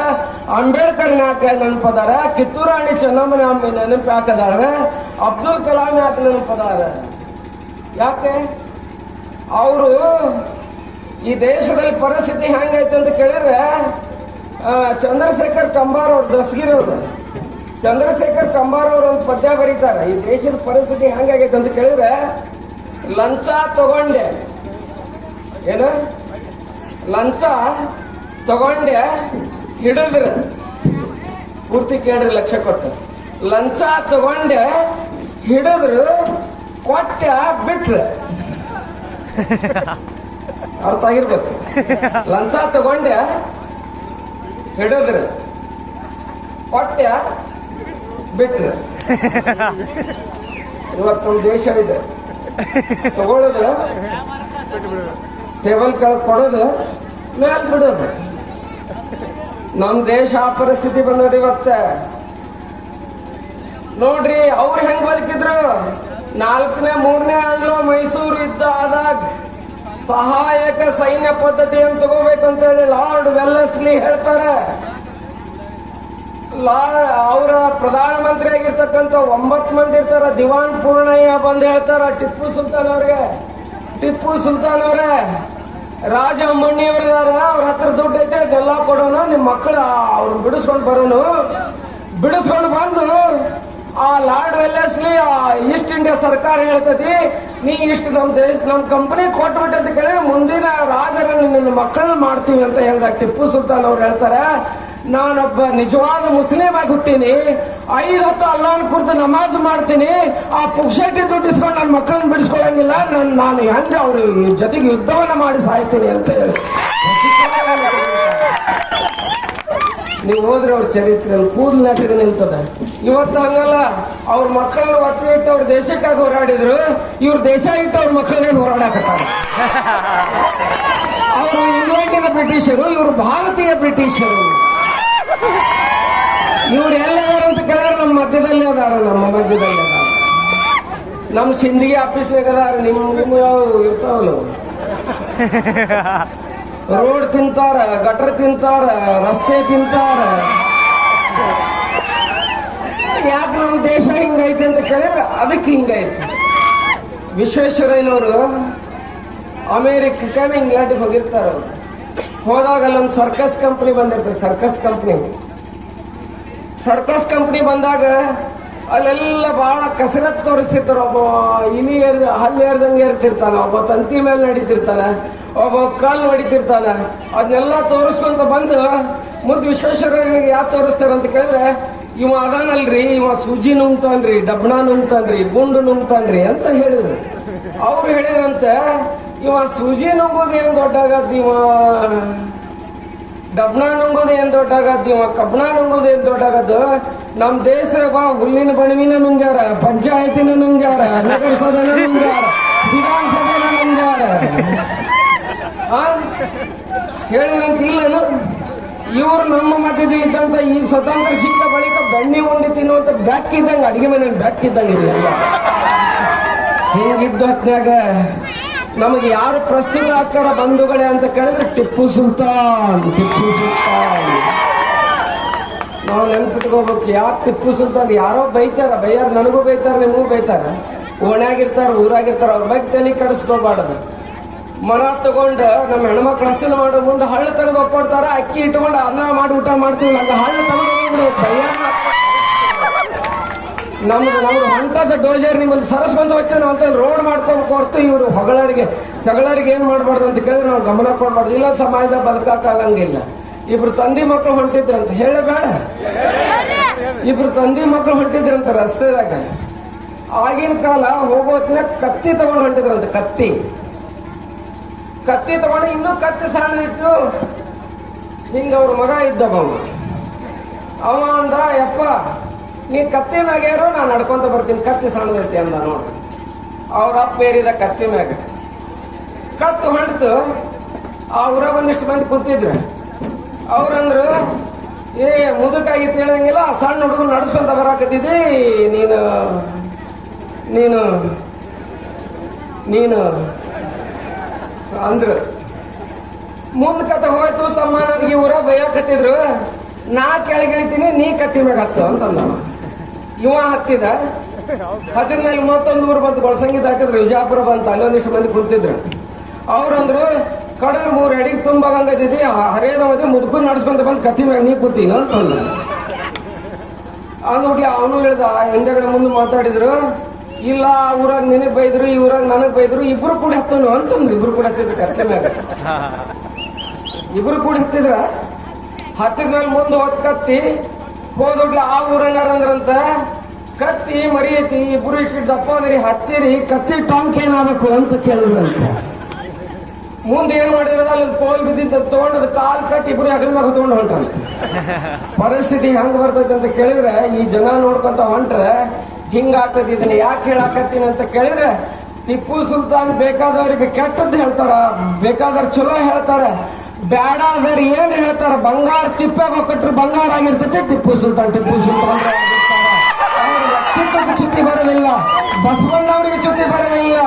ಅಂಬೇಡ್ಕರ್ ಯಾಕೆ ನೆನಪದಾರ, ಕಿತ್ತೂರಾಣಿ ಚೆನ್ನಮ್ಮನ ನೆನಪು ಯಾಕದಾರ ಅಬ್ದುಲ್ ಕಲಾಂ ಯಾಕೆ ನೆನಪದಾರ. ಯಾಕೆ? ಅವರು ಈ ದೇಶದಲ್ಲಿ ಪರಿಸ್ಥಿತಿ ಹೆಂಗೈತೆ ಅಂತ ಕೇಳಿದ್ರೆ ಚಂದ್ರಶೇಖರ್ ಕಂಬಾರ್ ಅವ್ರ ಅವ್ರು. ಚಂದ್ರಶೇಖರ್ ಕಂಬಾರ್ ಅವರು ಒಂದು ಪದ್ಯ ಬರೀತಾರೆ, ಈ ದೇಶದ ಪರಿಸ್ಥಿತಿ ಹೆಂಗಾಗೈತೆ ಅಂತ ಕೇಳಿದ್ರೆ, ಲಂಚ ತಗೊಂಡೆ. ಏನ? ಲಂಚ ತಗೊಂಡೆ ಹಿಡಿದ್ರೆ. ಪೂರ್ತಿ ಕೇಳ್ರಿ ಲಕ್ಷ ಕೊಟ್ಟು. ಲಂಚ ತಗೊಂಡೆ ಹಿಡಿದ್ರು ಕೊಟ್ಟ ಆಗ್ಬಿಟ್ರೆ. ಅರ್ಥ ಆಗಿರ್ಬೇಕು. ಲಂಚ ತಗೊಂಡೆ, ಹಿಡಿದ್ರೆ. ಕೊಟ್ಟ, ಬಿಟ್ರೆ. ಇವತ್ತು ನಮ್ಮ ದೇಶ ಇದೆ. ತಗೊಳ್ಳೋದು ಟೇಬಲ್ ಕೆಳಗೆ ಕೊಡೋದು, ಮೇಲ್ ಬಿಡೋದು. ನಮ್ ದೇಶ ಆ ಪರಿಸ್ಥಿತಿ ಬಂದದ ಇವತ್ತ. ನೋಡ್ರಿ, ಅವ್ರು ಹೆಂಗ್ ಬದುಕಿದ್ರು? ನಾಲ್ಕನೇ, ಮೂರನೇ ಆಂಗ್ಲೋ ಮೈಸೂರು ಯುದ್ಧ ಆದಾಗ ಸಹಾಯಕ ಸೈನ್ಯ ಪದ್ಧತಿ ಅಂತ ಹೇಳಿ ಲಾರ್ಡ್ ವೆಲ್ಲಸ್ಲಿ ಹೇಳ್ತಾರೆ. ಅವರ ಪ್ರಧಾನಮಂತ್ರಿ ಆಗಿರ್ತಕ್ಕಂಥ ಒಂಬತ್ತು ಮಂದಿ ಇರ್ತಾರ, ದಿವಾನ್ ಪೂರ್ಣಯ್ಯ ಬಂದು ಹೇಳ್ತಾರ, ಟಿಪ್ಪು ಸುಲ್ತಾನ್ ಅವ್ರಿಗೆ. ಟಿಪ್ಪು ಸುಲ್ತಾನ್ ಅವರೇ, ರಾಜ ಅಮ್ಮಣ್ಣಿಯವ್ರಿದಾರ ಅವ್ರ ಹತ್ರ ದುಡ್ಡು ಐತೆ, ಅದೆಲ್ಲ ಕೊಡೋಣ ನಿಮ್ಮ ಮಕ್ಕಳು ಅವ್ರು ಬಿಡಿಸ್ಕೊಂಡು ಬರೋನು ಬಿಡಿಸ್ಕೊಂಡು ಬಂದು ಆ ಲಾರ್ಡ್ ವೆಲ್ಲಸ್ಲಿ ಆ ಈಸ್ಟ್ ಇಂಡಿಯಾ ಸರ್ಕಾರ ಹೇಳ್ತತಿ, ನೀ ಇಷ್ಟು ನಮ್ಮ ದೇಶ ನಮ್ಮ ಕಂಪನಿ ಕೊಟ್ಬಿಟ್ಟು ಅಂತ ಕೇಳಿ ಮುಂದಿನ ರಾಜರನ್ನು ನಿನ್ನ ಮಕ್ಕಳನ್ನ ಮಾಡ್ತೀವಿ ಅಂತ ಹೇಳ್ದಾಗ ಟಿಪ್ಪು ಸುಲ್ತಾನ್ ಅವ್ರು ಹೇಳ್ತಾರೆ, ನಾನೊಬ್ಬ ನಿಜವಾದ ಮುಸ್ಲಿಂ ಆಗಿ ಹುಟ್ಟೀನಿ ಐದು ಹೊತ್ತು ಅಲ್ಲಾನ್ ಕುರಿತು ನಮಾಜ್ ಮಾಡ್ತೀನಿ, ಆ ಪುಕ್ಷಟಿ ದುಡ್ಡಿಸ್ಕೊಂಡು ನನ್ನ ಮಕ್ಕಳನ್ನ ಬಿಡಿಸ್ಕೊಳ್ಳಂಗಿಲ್ಲ, ನಾನು ನಾನು ಹೆಂಗೆ ಅವ್ರ ಜೊತೆಗೆ ಯುದ್ಧವನ್ನ ಮಾಡಿ ಸಾಯ್ತೀನಿ ಅಂತ ಹೇಳಿ. ನೀವು ಹೋದ್ರೆ ಅವ್ರ ಚರಿತ್ರೆ ಕೂದಲು ನಾಟಿಗೆ ನಿಲ್ತದ ಇವತ್ತು ಹಂಗಲ್ಲ, ಅವ್ರ ಮಕ್ಕಳನ್ನ ಒತ್ತು ಇಟ್ಟು ಅವ್ರ ದೇಶಕ್ಕಾಗಿ ಹೋರಾಡಿದ್ರು, ಇವ್ರ ದೇಶ ಇಟ್ಟು ಅವ್ರ ಮಕ್ಕಳಿಗೆ ಹೋರಾಡಕತ್ತಾರ. ಅವರು ಇಂಗ್ಲೆಂಡಿನ ಬ್ರಿಟಿಷರು, ಇವರು ಭಾರತೀಯ ಬ್ರಿಟಿಷರು. ಇವ್ರು ಎಲ್ಲದಾರ ಅಂತ ಕೇಳಿದ್ರೆ ನಮ್ಮ ಮಧ್ಯದಲ್ಲಿ ಅದಾರ, ನಮ್ಮ ಮಧ್ಯದಲ್ಲಿ ಅದಾರ. ನಮ್ಮ ಸಿಂಧಿಗೆ ಆಫೀಸ್ ಅದಾರ ನಿಮ್ಮ ಇರ್ತಾವಲ್ಲ? ರೋಡ್ ತಿಂತಾರ, ಗಟ್ರ ತಿಂತಾರ, ರಸ್ತೆ ತಿಂತಾರ. ಯಾಕೆ ನಮ್ಮ ದೇಶ ಹಿಂಗೈತೆ ಅಂತ ಕೇಳಿದ್ರೆ ಅದಕ್ಕೆ ಹಿಂಗೈತೆ ವಿಶ್ವೇಶ್ವರಯ್ಯನವರು ಅಮೇರಿಕಕ್ಕೆ ಇಂಗ್ಲೆಂಡಿಗೆ ಹೋಗಿರ್ತಾರ ಹೋದಾಗ ಅಲ್ಲೊಂದು ಸರ್ಕಸ್ ಕಂಪ್ನಿ ಬಂದಿರ್ತದೆ ಸರ್ಕಸ್ ಕಂಪ್ನಿ ಸರ್ಕಸ್ ಕಂಪ್ನಿ ಬಂದಾಗ ಅಲ್ಲೆಲ್ಲ ಬಹಳ ಕಸರತ್ ತೋರಿಸ್ತಿರ್ತಾರ ಒಬ್ಬ ಇನಿ ಏರ್, ಹಲ್ಲಿ ಏರ್ದಂಗೆ ಇರ್ತಿರ್ತಾನ ಒಬ್ಬ ತಂತಿ ಮೇಲೆ ನಡೀತಿರ್ತಾನ, ಒಬ್ಬ ಕಾಲು ಹೊಡಿತಿರ್ತಾನ. ಅದನ್ನೆಲ್ಲ ತೋರಿಸ್ಕೊಂತ ಬಂದು ಮುಂದೆ ವಿಶ್ವೇಶ್ವರಯ್ಯನಿಗೆ ಯಾಕೆ ತೋರಿಸ್ತಾರೆ ಅಂತ ಕೇಳಿದ್ರೆ ಇವ ಅದಾನಲ್ರಿ, ಇವ ಸೂಜಿ ನುಂಗ್ತಾನ್ರಿ ಡಬ್ಣ ನುಂಗ್ತಾನ್ರಿ, ಗುಂಡು ನುಂಗ್ತಾನ್ರಿ ಅಂತ ಹೇಳಿದ್ರು. ಅವ್ರು ಹೇಳಿದಂತೆ ಇವ ಸೂಜಿ ನುಂಗೋದು ಏನ್ ದೊಡ್ಡಾಗದ್ ಇವ? ಡಬ್ಣ ನುಂಗೋದು ಏನ್ ದೊಡ್ಡಾಗದ್ ಇವ? ಕಬ್ಣ ನುಂಗೋದು ಏನ್ ದೊಡ್ಡಾಗದ್ದು ನಮ್ ದೇಶದಾಗ ಹುಲ್ಲಿನ ಬಣವಿನ ನುಂಗ್ಯಾರ, ಪಂಚಾಯತಿನ ನುಂಗ್ಯಾರ, ನಗರಸಭೆನ ನುಂಗ್ಯಾರ, ವಿಧಾನಸಭೆನ ನುಂಗ್ಯಾರ. ಆ? ಇವ್ರು ನಮ್ಮ ಮಧ್ಯದಲ್ಲಿ ಇದ್ದಂತ ಈ ಸ್ವತಂತ್ರ ಸಿಕ್ಕ ಬಳಿಕ ಬೆಣ್ಣೆ ಉಂಡಿ ತಿನ್ನುವಂತ ಬ್ಯಾಕ್ ಇದ್ದಂಗೆ, ಅಡಿಗೆ ಮನೆ ಬ್ಯಾಕ್ ಇದ್ದಂಗ ಇದೆ ಎಲ್ಲ ಹಿಂಗಿದ್ದ ಹೊತ್ನಾಗ ನಮಗೆ ಯಾರು ಪ್ರಸ್ತುತ ಆಕಾರ ಬಂಧುಗಳೇ ಅಂತ ಕೇಳಿದ್ರೆ ಟಿಪ್ಪು ಸುಲ್ತಾನ್ ಟಿಪ್ಪು ಸುಲ್ತಾನ್. ನಾವು ನೆನ್ಪಿಟ್ಕೋಬೇಕು ಯಾಕೆ ಟಿಪ್ಪು ಸುಲ್ತಾನ್? ಯಾರೋ ಬೈತಾರ, ಬೈಯಾರ, ನನಗೂ ಬೈತಾರ, ನಿಮಗೂ ಬೈತಾರ. ಓಣ್ಯಾಗಿರ್ತಾರ ಊರಾಗಿರ್ತಾರ ಅವ್ರ ಬಗ್ಗೆ ತಲೆ ಕೆಡಿಸ್ಕೋಬಾರ್ದು. ಮರ ತಗೊಂಡ ನಮ್ಮ ಹೆಣ್ಮಕ್ಳು ಹಸನ ಮಾಡೋ ಮುಂದೆ ಹಳ್ಳ ತೆಗೆದು ಒಪ್ಕೊಡ್ತಾರ, ಅಕ್ಕಿ ಇಟ್ಕೊಂಡು ಅನ್ನ ಮಾಡಿ ಊಟ ಮಾಡ್ತೀವಿ. ಅಂತ ಹಳ್ಳ ತಗೊಂಡು ನಮ್ದು ನಮ್ದು ಹೊಂಟದ ಡೋಜರ್ ನಿಮ್ಮಲ್ಲಿ ಸರಸ್ ಹೋಗ್ತೇವೆ ನಾವು ಅಂತ ರೋಡ್ ಮಾಡ್ಕೊಂಡು ಕೊಡ್ತು ಇವರು ಹೊಗಳರಿಗೆ. ತಗಳರಿಗೆ ಏನು ಮಾಡ್ಬಾರ್ದು ಅಂತ ಕೇಳಿದ್ರೆ ನಾವು ಗಮನ ಕೊಡಬಾರ್ದು. ಇಲ್ಲ ಸಮಾಜದ ಬದುಕಾಗಂಗಿಲ್ಲ ಇಬ್ರು ತಂದಿ ಮಕ್ಕಳು ಹೊಂಟಿದ್ರಂತ ಹೇಳಬೇಡ. ಇಬ್ರು ತಂದಿ ಮಕ್ಕಳು ಅಂತ ರಸ್ತೆದಾಗ ಆಗಿನ ಕಾಲ ಹೋಗೋತ್ನ ಕತ್ತಿ ತಗೊಂಡು ಹೊಂಟಿದ್ರಂತ ಕತ್ತಿ. ಕತ್ತಿ ತಗೊಂಡು ಇನ್ನೂ ಕತ್ತಿ ಸಣ್ಣದಿತ್ತು ಹಿಂಗ ಅವ್ರ ಮಗ ಇದ್ದ ಅವ. ಅಂದ ಯಪ್ಪ, ನೀ ಕತ್ತಿ ಮ್ಯಾಗ್ಯಾರೋ ನಾನು ನಡ್ಕೊಂತ ಬರ್ತೀನಿ, ಕತ್ತಿ ಸಣ್ಣದೈತಿ ಅಂದ ನೋಡಿ. ಅವ್ರ ಅಪ್ಪ ಏರಿದ ಕತ್ತಿ ಮ್ಯಾಗ. ಕತ್ತು ಹೊಂಡ್ತು ಆ ಊರ ಒಂದಿಷ್ಟು ಮಂದಿ ಕೂತಿದ್ರು. ಅವ್ರಂದ್ರು ಏ ಮುದುಕಾಗಿತ್ತು ಹೇಳಂಗಿಲ್ಲ ಆ ಸಣ್ಣ ಹುಡುಗರು ನಡ್ಸ್ಕೊಂತ ಬರಾಕತ್ತಿದ್ದಿ ನೀನು ನೀನು ನೀನು ಅಂದ್ರು. ಮುಂದ್ ಕತ ಹೋಯ್ತು ತಮ್ಮ ನನಗೆ ಊರ ಬೈಯಕತ್ತಿದ್ರು ನಾ ಕೆಳಗಿಳಿತೀನಿ ನೀ ಕತ್ತಿ ಮ್ಯಾಗ ಹತ್ತು ಇವ ಹತ್ತಿದ. ಹತ್ತಿದ ಮೇಲೆ ಮತ್ತೊಂದು ಊರು ಬಂತು ಗೊಳಸಂಗಿ ದಾಟಿದ್ರು ವಿಜಾಪುರ ಬಂತು ಅಲ್ಲೊಂದಿಷ್ಟು ಮಂದಿ ಕುಂತಿದ್ರು. ಅವ್ರಂದ್ರು ಕಡಲ್ ಮೂರು ಅಡಿಗೆ ತುಂಬ ಗಂಗದಿದ್ದಿ ಹರಿಯದ ಮದ್ವೆ ಮುದುಕು ನಡ್ಸ್ಕೊಂತ ಬಂದು ಕತ್ತಿ ಮೇಲೆ ನೀ ಕೂತೀನಿ ಅಂತಂದ ಅಂದ್ಬಿಟ್ಟು ಅವನು ಹೇಳ್ದ ಹಿಂದೆಗಡೆ ಮುಂದೆ ಮಾತಾಡಿದ್ರು ಇಲ್ಲ, ಊರಾಗ ನಿನಗ್ ಬೈದ್ರು ಇವ್ರಾಗ ನನಗ್ ಬೈದ್ರು, ಇಬ್ರು ಕೂಡ ಹತ್ತನು ಅಂತಂದ್ರು, ಇಬ್ರು ಕೂಡ ಹತ್ತಿದ್ರು ಕತ್ತೆ ಮ್ಯಾಗ. ಇಬ್ರು ಕೂಡ ಹತ್ತಿದ್ರ? ಹತ್ತಿದ ಮೇಲೆ ಮುಂದೆ ಹೊತ್ತು ಕತ್ತಿ ಹೋದ್ಲ ಆ ಊರನ್ನಾರ ಅಂದ್ರಂತ, ಕತ್ತಿ ಮರಿಯತಿ, ಇಬ್ರು ಇಷ್ಟು ದಪ್ಪ ಅಂದ್ರಿ ಹತ್ತಿರಿ, ಕತ್ತಿ ಟಾಂಕ್ ಏನಾಗಬೇಕು ಅಂತ ಕೇಳಿದ್ರಂತ. ಮುಂದೆ ಏನ್ ಮಾಡಿದ್ರಲ್ಲ ಅಲ್ಲಿ ಕೋಲ್ ಬಿದ್ದಿದ್ದ ತಗೊಂಡು ಕಾಲ್ ಕಟ್ಟಿ ಇಬ್ರು ಹಗಲ್ ಮಗ ತಗೊಂಡು ಹೊಂಟ ಪರಿಸ್ಥಿತಿ ಹೆಂಗ್ ಬರ್ತೈತೆ ಅಂತ ಕೇಳಿದ್ರೆ, ಈ ಜನ ನೋಡ್ಕೊಂತ ಹೊಂಟ್ರೆ ಹಿಂಗಾಗ್ತದೆ, ಇದನ್ನ ಯಾಕೆ ಹೇಳಾಕತ್ತೀನಿ ಅಂತ ಕೇಳಿದ್ರೆ, ಟಿಪ್ಪು ಸುಲ್ತಾನ್ ಬೇಕಾದವ್ರಿಗೆ ಕೆಟ್ಟದ್ದು ಹೇಳ್ತಾರ, ಬೇಕಾದವ್ರು ಚಲೋ ಹೇಳ್ತಾರ ಬ್ಯಾಡ ಆದ್ರೆ ಏನ್ ಹೇಳ್ತಾರ, ಬಂಗಾರ ತಿಪ್ಪೆ ಕೊಟ್ರೆ ಬಂಗಾರ ಆಗಿರ್ತೈತೆ, ಟಿಪ್ಪು ಸುಲ್ತಾನ್ ಟಿಪ್ಪು ಸುಲ್ತಾನ್. ಚುತಿ ವ್ಯಕ್ತಿತ್ವಕ್ಕೆ ಚ್ಯುತಿ ಬರೋದಿಲ್ಲ, ಬಸವಣ್ಣವರಿಗೆ ಚ್ಯುತಿ ಬರೋದಿಲ್ಲ,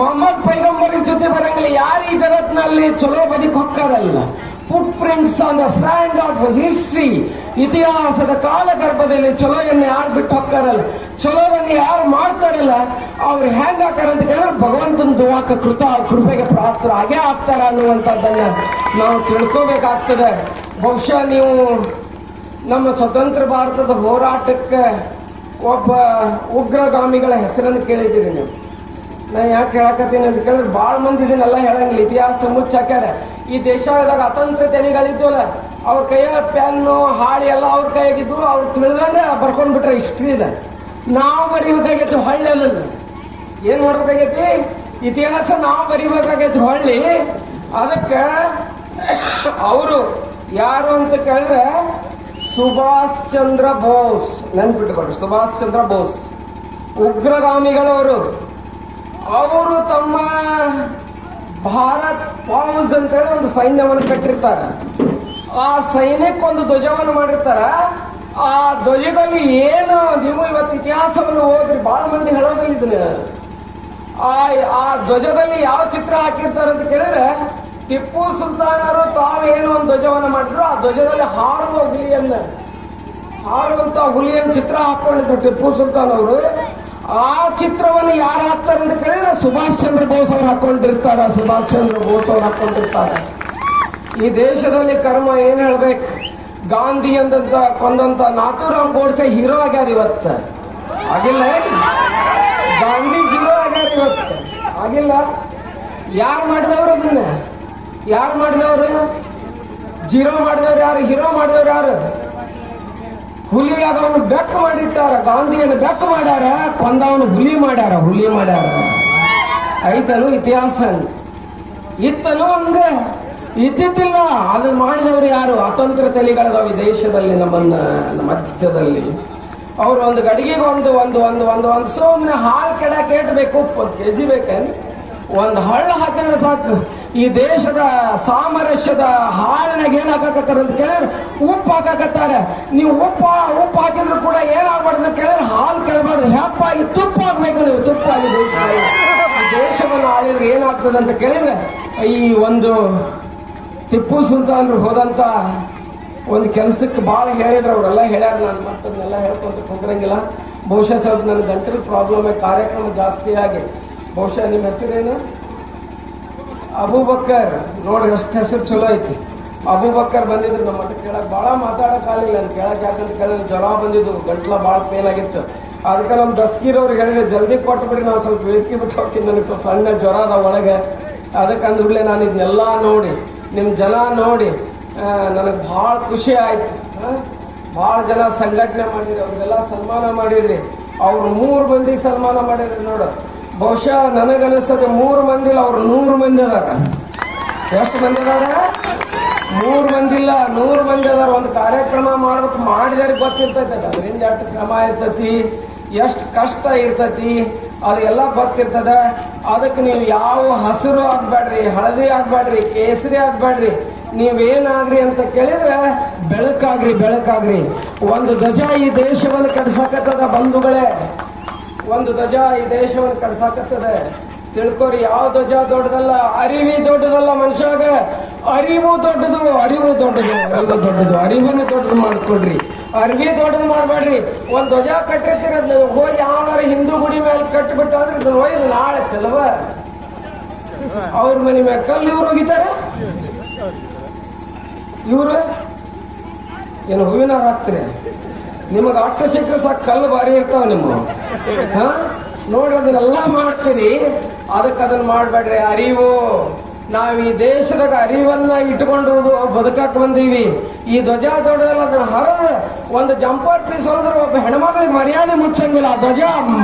ಮೊಹಮ್ಮದ್ ಪೈಗಂಬರಿಗೆ ಚುತಿ ಬರಂಗಿಲ್ಲ, ಯಾರು ಈ ಜಗತ್ನಲ್ಲಿ ಚಲೋ ಬದಿಕ್ ಹೊಕ್ಕಾರಲ್ಲ foot prints on the sand of history ಇತಿಹಾಸದ ಕಾಲಗರ್ಭದಲ್ಲಿ ಚಲೋಯನ್ನು ಯಾರು ಬಿಟ್ಟು ಹೋಗ್ತಾರಲ್ಲ ಚಲೋವನ್ನು ಯಾರು ಮಾಡ್ತಾರಲ್ಲ? ಅವ್ರು ಹ್ಯಾಂಗ್ ಹಾಕಾರ ಅಂತ ಕೇಳಿದ್ರೆ ಭಗವಂತನ ದುವಾಕ ಕೃತ, ಕೃಪೆಗೆ ಪ್ರಾಪ್ತರ ಹಾಗೆ ಆಗ್ತಾರ ಅನ್ನುವಂಥದ್ದನ್ನ ನಾವು ತಿಳ್ಕೋಬೇಕಾಗ್ತದೆ. ಬಹುಶಃ ನೀವು ನಮ್ಮ ಸ್ವತಂತ್ರ ಭಾರತದ ಹೋರಾಟಕ್ಕೆ ಒಬ್ಬ ಉಗ್ರಗಾಮಿಗಳ ಹೆಸರನ್ನು ಕೇಳಿದ್ದೀರಿ ನೀವು. ನಾ ಯಾಕೆ ಹೇಳಕತ್ತೀನಿ ಅಂತ ಕೇಳಿದ್ರೆ ಭಾಳ ಮಂದಿ ಇದನ್ನೆಲ್ಲ ಹೇಳಂಗಿಲ್ಲ. ಇತಿಹಾಸ ಮುಚ್ಚಾಕ್ಯಾರ. ಈ ದೇಶದಾಗ ತೆನಿಗಳಿದ್ವಲ್ಲ ಅವ್ರ ಕೈಯಾಗ ಪೆನ್ನು, ಹಾಳಿ ಎಲ್ಲ ಅವ್ರ ಕೈಯಾಗಿದ್ದು ಅವ್ರು ತಿಳಿದಂಗೆ ಬರ್ಕೊಂಡ್ ಬಿಟ್ರೆ ಹಿಸ್ಟ್ರಿ ಇದೆ. ನಾವು ಬರಿಬೇಕಾಗೈತಿ ಹೊಳ್ಳಿ ಅನ್ನೋದು. ಏನ್ ಮಾಡ್ಬೇಕಾಗೈತಿ? ಇತಿಹಾಸ ನಾವು ಬರಿಬೇಕಾಗೈತಿ ಹೊಳ್ಳಿ. ಅದಕ್ಕೆ ಅವರು ಯಾರು ಅಂತ ಕೇಳಿದ್ರೆ, ಸುಭಾಷ್ ಚಂದ್ರ ಬೋಸ್ ನೆನ್ಪಿಟ್ಕೊಡ್ರಿ ಸುಭಾಷ್ ಚಂದ್ರ ಬೋಸ್. ಉಗ್ರಗಾಮಿಗಳವರು. ಅವರು ತಮ್ಮ ಭಾರತ್ ಪಾಮ್ಸ್ ಅಂತ ಹೇಳಿ ಒಂದು ಸೈನ್ಯವನ್ನು ಕಟ್ಟಿರ್ತಾರೆ. ಆ ಸೈನ್ಯಕ್ಕೆ ಒಂದು ಧ್ವಜವನ್ನು ಮಾಡಿರ್ತಾರ. ಆ ಧ್ವಜದಲ್ಲಿ ಏನು ನೀವು ಇವತ್ತು ಇತಿಹಾಸವನ್ನು ಓದ್ರಿ ಬಹಳ ಮಂದಿ ಹೇಳೋದಿಲ್ಲ ಆ ಆ ಧ್ವಜದಲ್ಲಿ ಯಾವ ಚಿತ್ರ ಹಾಕಿರ್ತಾರೆ ಅಂತ ಕೇಳಿದ್ರೆ, ಟಿಪ್ಪು ಸುಲ್ತಾನರು ತಾವೇನು ಒಂದು ಧ್ವಜವನ್ನು ಮಾಡಿದ್ರು, ಆ ಧ್ವಜದಲ್ಲಿ ಹಾರುವ ಹುಲಿಯನ್ನ ಹಾರುವಂತ ಹುಲಿಯನ್ನು ಚಿತ್ರ ಹಾಕೊಂಡಿದ್ರು ಟಿಪ್ಪು ಸುಲ್ತಾನ್ ಅವರು ಆ ಚಿತ್ರವನ್ನು ಯಾರು ಹಾಕ್ತಾರೆ ಅಂತ ಕೇಳಿದ್ರೆ ಸುಭಾಷ್ ಚಂದ್ರ ಬೋಸ್ ಅವ್ರು ಹಾಕೊಂಡಿರ್ತಾರ, ಸುಭಾಷ್ ಚಂದ್ರ ಬೋಸ್ ಅವ್ರು ಹಾಕೊಂಡಿರ್ತಾರ. ಈ ದೇಶದಲ್ಲಿ ಕರ್ಮ ಏನ್ ಹೇಳ್ಬೇಕು? ಗಾಂಧಿ ಅಂದಂತ ಕೊಂದಂತ ನಾಥೂರಾಮ್ ಗೋಡ್ಸೆ ಹೀರೋ ಆಗ್ಯಾರ ಇವತ್ತ. ಆಗಿಲ್ಲ ಗಾಂಧಿ ಹೀರೋ ಆಗ್ಯಾರ ಇವತ್ತು. ಆಗಿಲ್ಲ? ಯಾರು ಮಾಡಿದವ್ರು ಅದನ್ನ? ಯಾರು ಮಾಡಿದವ್ರು? ಜೀರೋ ಮಾಡಿದವ್ರು ಯಾರು? ಹೀರೋ ಮಾಡಿದವ್ರು ಯಾರು? ಹುಲಿಯಾಗ ಅದವನು ಬೆಕ್ಕು ಮಾಡಿಟ್ಟಾರ, ಗಾಂಧಿಯನ್ನು ಬೆಕ್ಕು ಮಾಡ್ಯಾರ, ಕೊಂದವನು ಹುಲಿ ಮಾಡ್ಯಾರ ಹುಲಿ ಮಾಡ್ಯಾರ. ಐತನು ಇತಿಹಾಸ ಇತ್ತನು ಅಂದ್ರೆ ಇದ್ದಿದ್ದಿಲ್ಲ ಅದನ್ನ ಮಾಡಿದವರು ಯಾರು? ಅತಂತ್ರ ತಲೆಗಳದಾವ ಈ ದೇಶದಲ್ಲಿ, ನಮ್ಮನ್ನ, ನಮ್ಮ ಮಧ್ಯದಲ್ಲಿ. ಅವ್ರು ಒಂದು ಗಡಿಗೆಗೆ ಒಂದು ಒಂದು ಒಂದು ಒಂದು ಒಂದು ಸುಮ್ಮನೆ ಹಾಲು ಕೆಡಕ್ಕೆ ಕೇಟಬೇಕು ಒಂದು ಕೆ ಜಿ ಒಂದು ಹಳ್ಳ ಹಾಕಿದ್ರೆ ಸಾಕು. ಈ ದೇಶದ ಸಾಮರಸ್ಯದ ಹಾಲನಾಗ ಏನ್ ಅಂತ ಕೇಳಿದ್ರೆ ಉಪ್ಪು ಹಾಕಕತ್ತಾರೆ. ನೀವು ಉಪ್ಪು ಉಪ್ಪು ಹಾಕಿದ್ರು ಕೂಡ ಏನಾಗ್ಬಾರ್ದು ಅಂತ ಕೇಳಿದ್ರೆ ಹಾಲು ಕೇಳಬಾರ್ದು. ಹೆಪ್ಪಾಗಿ ತುಪ್ಪ ಹಾಕ್ಬೇಕು ನೀವು. ತುಪ್ಪ ಆಗಿ ದೇಶವನ್ನು ಆಳಿದ್ರೆ ಏನಾಗ್ತದೆ ಅಂತ ಕೇಳಿದ್ರೆ, ಈ ಒಂದು ಟಿಪ್ಪು ಸುಲ್ತಾನ್ರು ಹೋದಂತ ಒಂದು ಕೆಲಸಕ್ಕೆ ಭಾಳ ಹೇಳಿದ್ರು. ಅವರೆಲ್ಲ ಹೇಳ್ಯಾರ, ನಾನು ಮತ್ತದನ್ನೆಲ್ಲ ಹೇಳ್ಕೊಂತ ಕುಂದ್ರಂಗಿಲ್ಲ. ಬಹುಶಃ ಸ್ವಲ್ಪ ನನ್ನ ಗಂಟಲು ಪ್ರಾಬ್ಲಮ್ ಕಾರ್ಯಕ್ರಮ ಜಾಸ್ತಿ ಆಗಿ. ಬಹುಶಃ ನಿಮ್ಮ ಹೆಸರೇನು? ಅಬೂಬಕ್ಕರ್, ನೋಡ್ರಿ ಎಷ್ಟು ಹೆಸರು ಚಲೋ ಐತಿ. ಅಬೂಬಕ್ಕರ್ ಬಂದಿದ್ರು, ನಮ್ಮ ಹತ್ರ ಕೇಳಕ್ ಭಾಳ ಮಾತಾಡೋಕ್ಕಾಗಲಿಲ್ಲ ಅಂತ ಕೇಳಕ್ ಯಾಕಂತ ಕೇಳಿದ್ರೆ ಜ್ವರ ಬಂದಿದ್ದು, ಗಂಟ್ಲ ಭಾಳ ಪೇನ್ ಆಗಿತ್ತು. ಅದಕ್ಕೆ ನಮ್ಮ ದಸ್ಕೀರ್ ಹೇಳಿದ್ರೆ ಹೇಳಿದೆ ಜಲ್ದಿ ಕೊಟ್ಟು ಬಿಡಿ ನಾವು ಸ್ವಲ್ಪ ಇಳಿಸಿ ಬಿಟ್ಟು ಹೋಗ್ತೀನಿ, ನನಗೆ ಸ್ವಲ್ಪ ಸಣ್ಣ ಜ್ವರ ಅದ ಒಳಗೆ. ಅದಕ್ಕೆ ಅಂದ್ಬಿಡ್ಲೆ ನಾನು ಇದನ್ನೆಲ್ಲ ನೋಡಿ ನಿಮ್ಮ ಜನ ನೋಡಿ ನನಗೆ ಭಾಳ ಖುಷಿ ಆಯ್ತು. ಭಾಳ ಜನ ಸಂಘಟನೆ ಮಾಡಿದ್ರಿ, ಅವ್ರಿಗೆಲ್ಲ ಸನ್ಮಾನ ಮಾಡಿದ್ರಿ. ಅವ್ರು ಮೂರು ಮಂದಿಗೆ ಸನ್ಮಾನ ಮಾಡಿದ್ರಿ ನೋಡು. ಬಹುಶಃ ನನಗನಿಸ್ತದೆ ಮೂರು ಮಂದಿ ಇಲ್ಲ, ಅವ್ರು ನೂರು ಮಂದಿ ಅದಾರ. ಎಷ್ಟು ಮಂದಿ ಅದಾರ? ಮೂರು ಮಂದಿ ಇಲ್ಲ, ನೂರು ಮಂದಿ ಅದಾರ. ಒಂದು ಕಾರ್ಯಕ್ರಮ ಮಾಡ್ಬೇಕು ಮಾಡಿದ್ರೆ ಗೊತ್ತಿರ್ತೈತೆ ಅದರಿಂದ ಎಷ್ಟು ಕ್ರಮ ಇರ್ತೈತಿ, ಎಷ್ಟು ಕಷ್ಟ ಇರ್ತೈತಿ, ಅದೆಲ್ಲ ಗೊತ್ತಿರ್ತದ. ಅದಕ್ಕೆ ನೀವು ಯಾವ ಹಸಿರು ಆಗ್ಬೇಡ್ರಿ, ಹಳದಿ ಆಗ್ಬೇಡ್ರಿ, ಕೇಸರಿ ಆಗ್ಬೇಡ್ರಿ, ನೀವೇನಾಗ್ರಿ ಅಂತ ಕೇಳಿದ್ರೆ ಬೆಳಕಾಗ್ರಿ ಬೆಳಕಾಗ್ರಿ. ಒಂದು ಧ್ವಜ ಈ ದೇಶವನ್ನು ಕೆಡ್ಸಕತ್ತದ ಬಂಧುಗಳೇ. ಒಂದು ಧ್ವಜ ಈ ದೇಶವನ್ನು ಕಟ್ಸಾಕತ್ತದೆ ತಿಳ್ಕೊರಿ, ಯಾವ ಧ್ವಜ ದೊಡ್ಡದಲ್ಲ? ಅರಿವಿ ದೊಡ್ಡದಲ್ಲ ಮನುಷ್ಯಾಗ. ಅರಿವು ದೊಡ್ಡದು ಅರಿವು ದೊಡ್ಡದು ಅರಿವು ದೊಡ್ಡದು. ಅರಿವನ್ನು ದೊಡ್ಡದು ಮಾಡ್ಕೊಡ್ರಿ ಅರಿವಿ ದೊಡ್ಡದು ಮಾಡಬೇಡ್ರಿ. ಒಂದ್ ಧ್ವಜ ಕಟ್ಟಿರ್ತೀರ ಹೋಗಿ ಯಾವ ಹಿಂದೂ ಗುಡಿ ಮೇಲೆ ಕಟ್ಟಿಬಿಟ್ಟ ಅಂದ್ರೆ ಇದನ್ನ ಒಯ್ದು ನಾಳೆ ಚಲವ. ಅವ್ರ ಮನೆ ಮೇಲೆ ಕಲ್ಲು ಇವ್ರು ಹೋಗಿದ್ದಾರೆ ಇವ್ರು? ಏನು ಹೂವಿನ ಹಾಕ್ತೀರಿ ನಿಮಗೆ ಅಷ್ಟ ಸಿಕ್ಕರೆ ಸಾಕು, ಕಲ್ಲು ಭಾರಿ ಇರ್ತಾವ ನಿಮ್ಮ ಹಾ? ನೋಡಿ ಅದನ್ನೆಲ್ಲ ಮಾಡ್ತೀರಿ. ಅದಕ್ಕೆ ಅದನ್ನ ಮಾಡಬೇಡ್ರಿ. ಅರಿವು. ನಾವು ಈ ದೇಶದಾಗ ಅರಿವನ್ನ ಇಟ್ಕೊಂಡು ಬದುಕಕ್ಕೆ ಬಂದೀವಿ. ಈ ಧ್ವಜ ದೊಡ್ಡದಲ್ಲ, ಅದನ್ನ ಹರದ ಒಂದು ಜಂಪರ್ ಪೀಸ್ ಹೋದ್ರೆ ಒಬ್ಬ ಹೆಣ್ಮಕ್ಳಿಗೆ ಮರ್ಯಾದೆ ಮುಚ್ಚಂಗಿಲ್ಲ. ಆ ಧ್ವಜ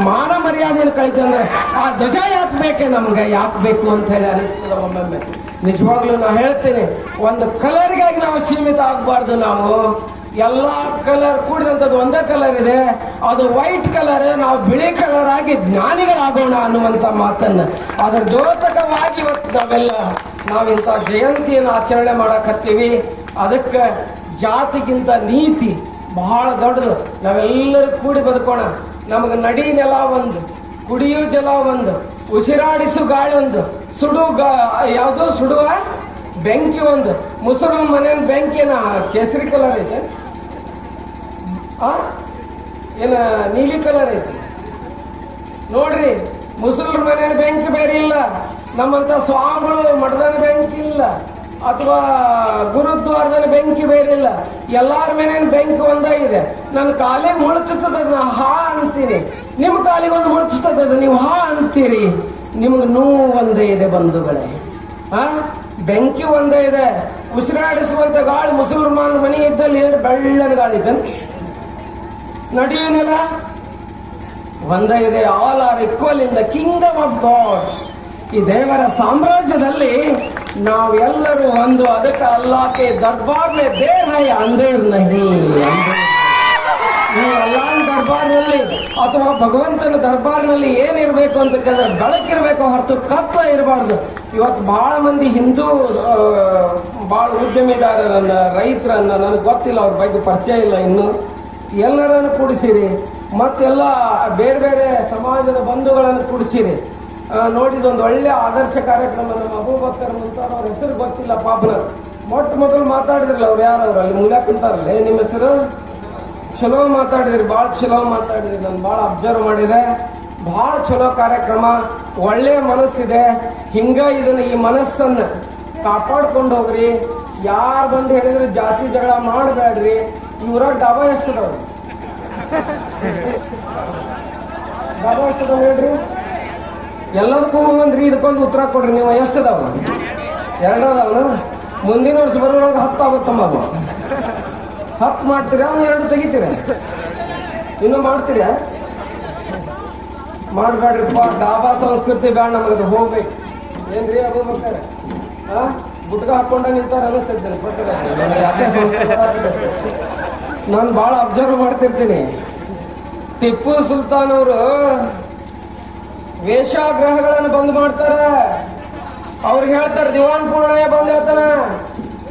ಮಾನ ಮರ್ಯಾದೆಯನ್ನು ಕಳಿತಂದ್ರೆ ಆ ಧ್ವಜ ಯಾಕೆ ಬೇಕೆ ನಮ್ಗೆ? ಯಾಕೆ ಬೇಕು ಅಂತ ಹೇಳಿ ಅನಿಸ್ತದ ಒಮ್ಮೊಮ್ಮೆ. ನಿಜವಾಗ್ಲೂ ನಾ ಹೇಳ್ತೀನಿ, ಒಂದು ಕಲರ್ಗಾಗಿ ನಾವು ಸೀಮಿತ ಆಗಬಾರ್ದು ನಾವು. ಎಲ್ಲಾ ಕಲರ್ ಕೂಡಿದಂಥದ್ದು ಒಂದೇ ಕಲರ್ ಇದೆ. ಅದು ವೈಟ್ ಕಲರ್ ನಾವು ಬಿಳಿ ಕಲರ್ ಆಗಿ ಜ್ಞಾನಿಗಳಾಗೋಣ ಅನ್ನುವಂತ ಮಾತನ್ನ. ಅದರ ದ್ಯೋತಕವಾಗಿ ಇವತ್ತು ನಾವೆಲ್ಲ, ನಾವಿಂಥ ಜಯಂತಿಯನ್ನು ಆಚರಣೆ ಮಾಡಕತ್ತೀವಿ. ಅದಕ್ಕೆ ಜಾತಿಗಿಂತ ನೀತಿ ಬಹಳ ದೊಡ್ಡದು. ನಾವೆಲ್ಲರೂ ಕೂಡಿ ಬದುಕೋಣ. ನಮಗೆ ನಡಿ ನೆಲ ಒಂದು, ಕುಡಿಯು ಜಲ ಒಂದು, ಉಸಿರಾಡಿಸು ಗಾಳಿ ಒಂದು, ಸುಡು ಯಾವುದು ಸುಡುವ? ಬೆಂಕಿ ಒಂದು. ಮುಸುರು ಮನೆಯ ಬೆಂಕಿನ ಕೇಸರಿ ಕಲರ್ ಆ ಏನ ನೀಲಿ ಕಲರ್ ಐತಿ. ನೋಡ್ರಿ ಮುಸಲ್ರ ಮನೆ ಬೆಂಕಿ ಬೇರೆ ಇಲ್ಲ. ನಮ್ಮಂತ ಸ್ವಾಮಿಗಳು ಮಠದ ಬೆಂಕಿ ಇಲ್ಲ. ಅಥವಾ ಗುರುದ್ವಾರದಲ್ಲಿ ಬೆಂಕಿ ಬೇರೆ ಇಲ್ಲ. ಎಲ್ಲಾರ ಮೇಲೇನು ಬೆಂಕಿ ಒಂದೇ ಇದೆ ನನ್ನ ಕಾಲಿಗೆ ಮುಳುಚುತ್ತದ ನಾ ಹಾ ಅಂತೀನಿ. ನಿಮ್ಮ ಕಾಲಿಗೆ ಒಂದು ಮುಳುಚುತ್ತದೆ ನೀವು ಹಾ ಅಂತೀರಿ. ನಿಮ್ಗೆ ನೋವು ಒಂದೇ ಇದೆ, ಬಂಧುಗಳೇ. ಆ? ಬೆಂಕಿ ಒಂದೇ ಇದೆ. ಉಸಿರಾಡಿಸುವಂತ ಗಾಳಿ ಮುಸಲ್ಮಾನ್ ಮನೆ ಇದ್ದಲ್ಲಿ ಬೆಳ್ಳನ ಗಾಳಿ ಇದೆ? ನಡೆಯುವುದಿಲ್ಲ ಒಂದೇ ಇದೆ all are equal in the kingdom of gods ಈ ದೇವರ ಸಾಮ್ರಾಜ್ಯದಲ್ಲಿ ನಾವೆಲ್ಲರೂ ಒಂದು, ಅದಕ್ಕೆ ಅಲ್ಲಾಕೆ ದರ್ಬಾರ್ ಮೇ ದೇಹ ಅಂದೇರ್ ನಹಿ. ನೀವು ಅಲ್ಲಾನ್ ದರ್ಬಾರ್ನಲ್ಲಿ ಅಥವಾ ಭಗವಂತನ ದರ್ಬಾರ್ನಲ್ಲಿ ಏನಿರಬೇಕು ಅಂತ ಕೇಳಿದ್ರೆ ಬೆಳಕಿರ್ಬೇಕು ಹೊರತು ಕತ್ಲ ಇರಬಾರ್ದು. ಇವತ್ತು ಬಹಳ ಮಂದಿ ಹಿಂದೂ ಭಾಳ ಉದ್ಯಮಿದಾರರನ್ನ, ರೈತರನ್ನ ನನಗೆ ಗೊತ್ತಿಲ್ಲ, ಅವ್ರ ಬಗ್ಗೆ ಪರಿಚಯ ಇಲ್ಲ ಇನ್ನು. ಎಲ್ಲರನ್ನು ಕೂಡಿಸಿರಿ, ಮತ್ತೆಲ್ಲ ಬೇರೆ ಬೇರೆ ಸಮಾಜದ ಬಂಧುಗಳನ್ನು ಕೂಡಿಸಿರಿ. ನೋಡಿದೊಂದು ನೋಡಿದ ಒಂದು ಒಳ್ಳೆ ಆದರ್ಶ ಕಾರ್ಯಕ್ರಮ, ನಮ್ಮ ಅಬೂಬಕ್ಕರ್ ಮುಂತಾದ ಅವ್ರ ಹೆಸರು ಗೊತ್ತಿಲ್ಲ ಪಾಪನ. ಮೊಟ್ಟ ಮೊದಲು ಮಾತಾಡಿದ್ರಲ್ಲ ಅವ್ರು ಯಾರು ಅಲ್ಲಿ ಮುಂದೆ ಕುಂತಾರಲ್ಲ ನಿಮ್ಮ ಹೆಸರು? ಚಲೋ ಮಾತಾಡಿದ್ರಿ, ಭಾಳ ಚಲೋ ಮಾತಾಡಿದ್ರಿ, ನಾನು ಭಾಳ ಅಬ್ಸರ್ವ್ ಮಾಡಿದೆ. ಭಾಳ ಚಲೋ ಕಾರ್ಯಕ್ರಮ, ಒಳ್ಳೆ ಮನಸ್ಸಿದೆ. ಹಿಂಗ ಇದನ್ನ ಈ ಮನಸ್ಸನ್ನ ಕಾಪಾಡ್ಕೊಂಡು ಹೋಗ್ರಿ. ಯಾರು ಬಂದು ಹೇಳಿದ್ರೆ ಜಾತಿ ಜಗಳ ಮಾಡಬೇಡ್ರಿ. ಇವ್ರಾಗ ಡಾಬಾ ಎಷ್ಟದವ್ರು ಡಾಬಾ ಎಷ್ಟದವ ಹೇಳ್ರಿ? ಎಲ್ಲದಕ್ಕೂ ಒಂದ್ರಿ ಇದಕ್ಕೊಂದು ಉತ್ತರ ಕೊಡ್ರಿ, ನೀವು ಎಷ್ಟದಾವ? ಎರಡದಾವನ ಮುಂದಿನ ವರ್ಷ ಬರೋವಾಗ ಹತ್ತು ಆಗುತ್ತಮ್ಮ ಅವು ಹತ್ತು ಮಾಡ್ತೀರಾ ಅವ್ನು ಎರಡು ತೆಗಿತೀರ? ಇನ್ನು ಮಾಡ್ತೀರಾ? ಮಾಡ್ಬೇಡ್ರಿಪ್ಪ, ಡಾಬಾ ಸಂಸ್ಕೃತಿ ಬೇಡ ನಮಗೆ ಹೋಗ್ಬೇಕು. ಏನ್ರಿ ಅದು ಬರ್ತಾರೆ ಹಾ ಗುಟ್ಕ ಹಾಕೊಂಡ ನಿಂತಾರ ಅನಿಸ್ತಿದ್ದೇನೆ ನಾನು ಭಾಳ ಅಬ್ಸರ್ವ್ ಮಾಡ್ತಿರ್ತೀನಿ. ಟಿಪ್ಪು ಸುಲ್ತಾನ್ ಅವರು ವೇಷಾಗ್ರಹಗಳನ್ನು ಬಂದ್ ಮಾಡ್ತಾರೆ. ಅವ್ರು ಹೇಳ್ತಾರೆ, ದಿವಾನ್ ಪೂರ್ಣಯ ಬಂದ್ ಹೇಳ್ತಾನ.